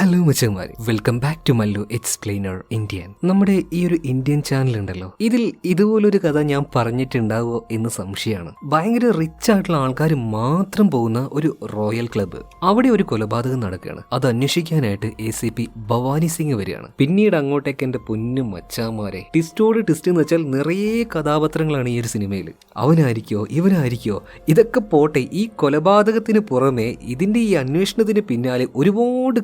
Hello മച്ചന്മാരെ welcome back to Mallu explainer Indian. നമ്മുടെ ഈ ഒരു ഇന്ത്യൻ ചാനൽ ഉണ്ടല്ലോ ഇതിൽ ഇതുപോലൊരു കഥ ഞാൻ പറഞ്ഞിട്ടുണ്ടാവോ എന്ന് സംശയമാണ്. ഭയങ്കര റിച്ച് ആയിട്ടുള്ള ആൾക്കാർ മാത്രം പോകുന്ന ഒരു റോയൽ ക്ലബ്ബ് അവിടെ ഒരു കൊലപാതകം നടക്കുകയാണ്. അത് അന്വേഷിക്കാനായിട്ട് A C P Bhavani Singh വരികയാണ്. പിന്നീട് അങ്ങോട്ടേക്ക് എന്റെ പൊന്നും മച്ചാമാരെ ടിസ്റ്റോട് ടിസ്റ്റ് എന്ന് വെച്ചാൽ നിറയെ കഥാപാത്രങ്ങളാണ് ഈ ഒരു സിനിമയിൽ. അവനായിരിക്കോ ഇവനായിരിക്കോ ഇതൊക്കെ പോട്ടെ ഈ കൊലപാതകത്തിന് പുറമെ ഇതിന്റെ ഈ അന്വേഷണത്തിന് പിന്നാലെ ഒരുപാട്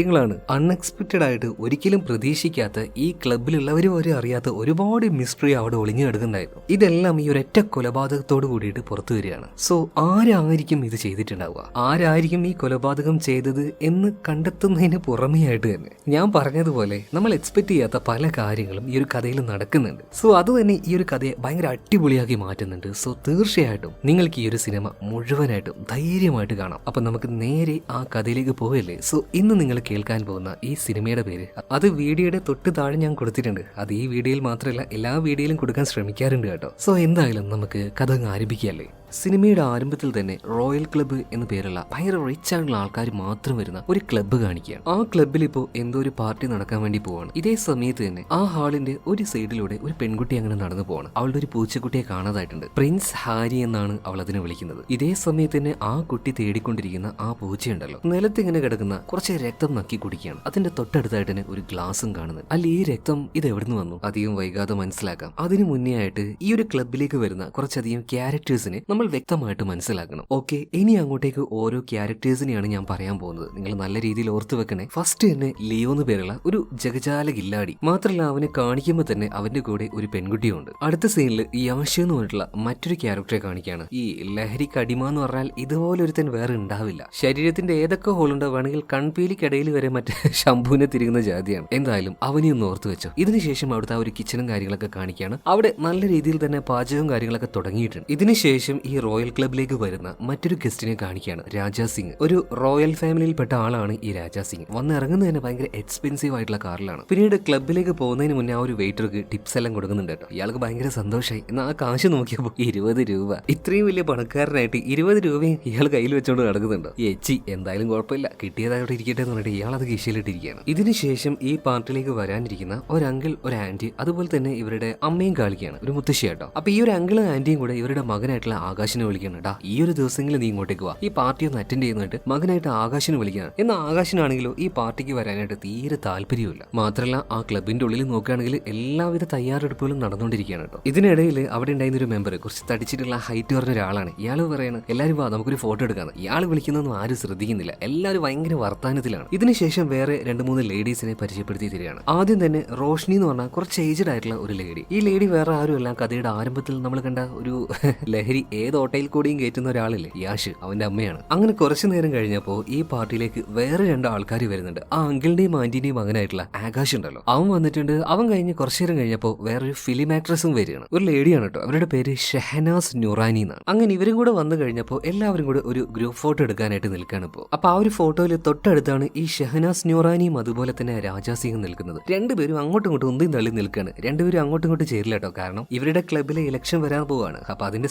കാര്യങ്ങളാണ്. അൺഎക്സ്പെക്റ്റഡ് ആയിട്ട് ഒരിക്കലും പ്രതീക്ഷിക്കാത്ത ഈ ക്ലബിലുള്ളവർ വരെ അറിയാത്ത ഒരുപാട് മിസ്റ്ററി അവിടെ ഒളിഞ്ഞു കിടക്കുന്നുണ്ടായിരുന്നു. ഇതെല്ലാം ഈ ഒരൊറ്റ കൊലപാതകത്തോട് കൂടിയിട്ട് പുറത്തു വരികയാണ്. സോ ആരായിരിക്കും ഇത് ചെയ്തിട്ടുണ്ടാവുക? ആരായിരിക്കും ഈ കൊലപാതകം ചെയ്തത് എന്ന് കണ്ടെത്തുന്നതിന് പുറമേ ആയിട്ട് തന്നെ. ഞാൻ പറഞ്ഞതുപോലെ നമ്മൾ എക്സ്പെക്ട് ചെയ്യാത്ത പല കാര്യങ്ങളും ഈ ഒരു കഥയിൽ നടക്കുന്നുണ്ട്. സോ അത് തന്നെ ഈ ഒരു കഥയെ ഭയങ്കര അടിപൊളിയാക്കി മാറ്റുന്നുണ്ട്. സോ തീർച്ചയായിട്ടും നിങ്ങൾക്ക് ഈ ഒരു സിനിമ മുഴുവനായിട്ടും ധൈര്യമായിട്ട് കാണാം. അപ്പൊ നമുക്ക് നേരെ ആ കഥയിലേക്ക് പോവല്ലേ? സോ ഇന്ന് നിങ്ങൾ കേൾക്കാൻ പോകുന്ന ഈ സിനിമയുടെ പേര്. അത് വീഡിയോയുടെ തൊട്ട് താഴെ ഞാൻ കൊടുത്തിട്ടുണ്ട്. അത് ഈ വീഡിയോയിൽ മാത്രമല്ല എല്ലാ വീഡിയോയിലും കൊടുക്കാൻ ശ്രമിക്കാറുണ്ട് കേട്ടോ. സോ എന്തായാലും നമുക്ക് കഥ ആരംഭിക്കുകയല്ലേ? സിനിമയുടെ ആരംഭത്തിൽ തന്നെ റോയൽ ക്ലബ്ബ് എന്ന പേരുള്ള ഭയങ്കര റിച്ച് ആയിട്ടുള്ള ആൾക്കാർ മാത്രം വരുന്ന ഒരു ക്ലബ്ബ് കാണിക്കുകയാണ്. ആ ക്ലബ്ബിൽ ഇപ്പോൾ എന്തോ ഒരു പാർട്ടി നടക്കാൻ വേണ്ടി പോവാണ്. ഇതേ സമയത്ത് തന്നെ ആ ഹാളിന്റെ ഒരു സൈഡിലൂടെ ഒരു പെൺകുട്ടി അങ്ങനെ നടന്നു പോവാണ്. അവളുടെ ഒരു പൂച്ചക്കുട്ടിയെ കാണാതായിട്ടുണ്ട്. പ്രിൻസ് ഹാരി എന്നാണ് അവൾ അതിനെ വിളിക്കുന്നത്. ഇതേ സമയത്ത് തന്നെ ആ കുട്ടി തേടിക്കൊണ്ടിരിക്കുന്ന ആ പൂച്ചയുണ്ടല്ലോ. നിലത്തിങ്ങനെ കിടക്കുന്ന കുറച്ച് രക്തം നക്കി കുടിക്കുകയാണ്. അതിന്റെ തൊട്ടടുത്തായിട്ട് തന്നെ ഒരു ഗ്ലാസും കാണുന്നത്. അല്ല ഈ രക്തം ഇത് എവിടുന്ന് വന്നു? അധികം വൈകാതെ മനസ്സിലാക്കാം. അതിനു മുന്നേ ആയിട്ട് ഈ ഒരു ക്ലബിലേക്ക് വരുന്ന കുറച്ചധികം ക്യാരക്ടേഴ്സിനെ നമ്മൾ വ്യക്തമായിട്ട് മനസ്സിലാക്കണം. ഓക്കെ ഇനി അങ്ങോട്ടേക്ക് ഓരോ ക്യാരക്ടേഴ്സിനെയാണ് ഞാൻ പറയാൻ പോകുന്നത്. നിങ്ങൾ നല്ല രീതിയിൽ ഓർത്തു വെക്കണേ. ഫസ്റ്റ് തന്നെ ലിയോ എന്ന് പേരുള്ള ഒരു ജഗജാല ഗില്ലാടി മാത്രമല്ല അവനെ കാണിക്കുമ്പോൾ തന്നെ അവന്റെ കൂടെ ഒരു പെൺകുട്ടിയുണ്ട്. അടുത്ത സീനിൽ യാഷ എന്ന് പറഞ്ഞിട്ടുള്ള മറ്റൊരു ക്യാരക്ടറെ കാണിക്കുകയാണ് ഈ ലഹരി കടിമ എന്ന് പറഞ്ഞാൽ ഇതുപോലെ ഒരുത്തൻ വേറെ ഉണ്ടാവില്ല. ശരീരത്തിന്റെ ഏതൊക്കെ ഹോളുണ്ടോ വേണമെങ്കിൽ കൺപീലിക്കിടയിൽ വരെ മറ്റേ ശംഭുവിനെ തിരികുന്ന ജാതിയാണ്. എന്തായാലും അവനെ ഓർത്തു വെച്ചോ. ഇതിനുശേഷം അവിടുത്തെ ആ ഒരു കിച്ചണും കാര്യങ്ങളൊക്കെ കാണിക്കുകയാണ് അവിടെ നല്ല രീതിയിൽ തന്നെ പാചകവും കാര്യങ്ങളൊക്കെ തുടങ്ങിയിട്ടുണ്ട്. ഇതിനുശേഷം റോയൽ ക്ലബിലേക്ക് വരുന്ന മറ്റൊരു ഗസ്റ്റിനെ കാണിക്കുകയാണ് രാജാ സിംഗ്. ഒരു റോയൽ ഫാമിലിയിൽപ്പെട്ട ആളാണ് ഈ രാജാ സിംഗ്. വന്ന് ഇറങ്ങുന്നത് തന്നെ ഭയങ്കര എക്സ്പെൻസീവ് ആയിട്ടുള്ള കാറിലാണ്. പിന്നീട് ക്ലബിലേക്ക് പോകുന്നതിന് മുന്നേ ആ ഒരു വെയിറ്റർക്ക് ടിപ്സ് എല്ലാം കൊടുക്കുന്നുണ്ട് കേട്ടോ. ഇയാൾക്ക് ഭയങ്കര സന്തോഷമായി എന്നാൽ ആ കാശ് നോക്കിയപ്പോൾ ഇരുപത് രൂപ. ഇത്രയും വലിയ പണക്കാരനായിട്ട് ഇരുപത് രൂപയും ഇയാൾ കയ്യിൽ വെച്ചുകൊണ്ട് നടക്കുന്നുണ്ട്. ഈ എച്ചി എന്തായാലും കുഴപ്പമില്ല. കിട്ടിയതായിട്ട് ഇരിക്കട്ടെ എന്ന് പറഞ്ഞിട്ട് ഇയാൾ അത് കീശയിലിട്ടിരിക്കുകയാണ്. ഇതിനുശേഷം ഈ പാർട്ടിയിലേക്ക് വരാനിരിക്കുന്ന ഒരു അങ്കിൾ ഒരു ആന്റി അതുപോലെ തന്നെ ഇവരുടെ അമ്മയും കാളിക്കുകയാണ് ഒരു മുത്തശ്ശി കേട്ടോ അപ്പൊ ഈ ഒരു അങ്കിളും ആന്റിയും കൂടെ ഇവരുടെ മകനായിട്ടുള്ള ആകാശിനെ വിളിക്കുകയാണ്. ടാ ഈ ഒരു ദിവസമെങ്കിലും നീ ഇങ്ങോട്ടേക്ക് വാ. ഈ പാർട്ടി ഒന്ന് അറ്റൻഡ് ചെയ്യുന്നിട്ട് മകനായിട്ട് ആകാശിനെ വിളിക്കുകയാണ്. എന്നാൽ ആകാശിനാണെങ്കിലോ ഈ പാർട്ടിക്ക് വരാനായിട്ട് തീരെ താല്പര്യമില്ല മാത്രമല്ല ആ ക്ലബിന്റെ ഉള്ളിൽ നോക്കുകയാണെങ്കിൽ എല്ലാവിധ തയ്യാറെടുപ്പുകളും നടന്നുകൊണ്ടിരിക്കുകയാണ് കേട്ടോ. ഇതിനിടയിൽ അവിടെ ഉണ്ടായിരുന്ന ഒരു മെമ്പർ കുറച്ച് തടിച്ചിട്ടുള്ള ഹൈറ്റ് പറഞ്ഞ ഒരാളാണ്. ഇയാൾ പറയാണ് എല്ലാവരും വാ നമുക്കൊരു ഫോട്ടോ എടുക്കാന്ന്. ഇയാൾ വിളിക്കുന്നൊന്നും ആരും ശ്രദ്ധിക്കുന്നില്ല. എല്ലാവരും ഭയങ്കര വർത്താനത്തിലാണ്. ഇതിനുശേഷം വേറെ രണ്ട് മൂന്ന് ലേഡീസിനെ പരിചയപ്പെടുത്തി തരികയാണ്. ആദ്യം തന്നെ റോഷ്നി എന്ന് പറഞ്ഞാൽ കുറച്ച് ഏജ്ഡ് ആയിട്ടുള്ള ഒരു ലേഡി ഈ ലേഡി വേറെ ആരുമല്ല. കഥയുടെ ആരംഭത്തിൽ നമ്മൾ കണ്ട ഒരു ലഹരി ഏത് ഓട്ടയിൽ കൂടിയും കയറ്റുന്ന ഒരാളില്ലേ? യാഷ് അവന്റെ അമ്മയാണ്. അങ്ങനെ കുറച്ചു നേരം കഴിഞ്ഞപ്പോൾ ഈ പാർട്ടിയിലേക്ക് വേറെ രണ്ട് ആൾക്കാർ വരുന്നുണ്ട്. ആ അങ്കിളിന്റെയും ആന്റിന്റെയും മകനായിട്ടുള്ള ആകാശ് ഉണ്ടല്ലോ. അവൻ വന്നിട്ടുണ്ട്. അവൻ കഴിഞ്ഞ് കുറച്ചു നേരം കഴിഞ്ഞപ്പോൾ വേറൊരു ഫിലിം ആക്ട്രസും വരികയാണ്. ഒരു ലേഡിയാണ് കേട്ടോ. അവരുടെ പേര് ഷെഹനാസ് നുറാനി എന്നാണ്. അങ്ങനെ ഇവരും കൂടെ വന്നു കഴിഞ്ഞപ്പോൾ എല്ലാവരും കൂടെ ഒരു ഗ്രൂപ്പ് ഫോട്ടോ എടുക്കാനായിട്ട് നിൽക്കുകയാണ് ഇപ്പോൾ. അപ്പൊ ആ ഒരു ഫോട്ടോയിൽ തൊട്ടടുത്താണ് ഈ ഷെഹനാസ് ന്യൂറാനിയും അതുപോലെ തന്നെ രാജാ സിംഗ് നിൽക്കുന്നത്. രണ്ടുപേരും അങ്ങോട്ടും ഇങ്ങോട്ടും ഒന്നും തള്ളി നിൽക്കുകയാണ്. രണ്ടുപേരും അങ്ങോട്ടും ഇങ്ങോട്ടും ചേരില്ല കേട്ടോ. കാരണം ഇവരുടെ ക്ലബിലെ ഇലക്ഷൻ വരാൻ പോവാണ് അപ്പൊ അതിന്റെ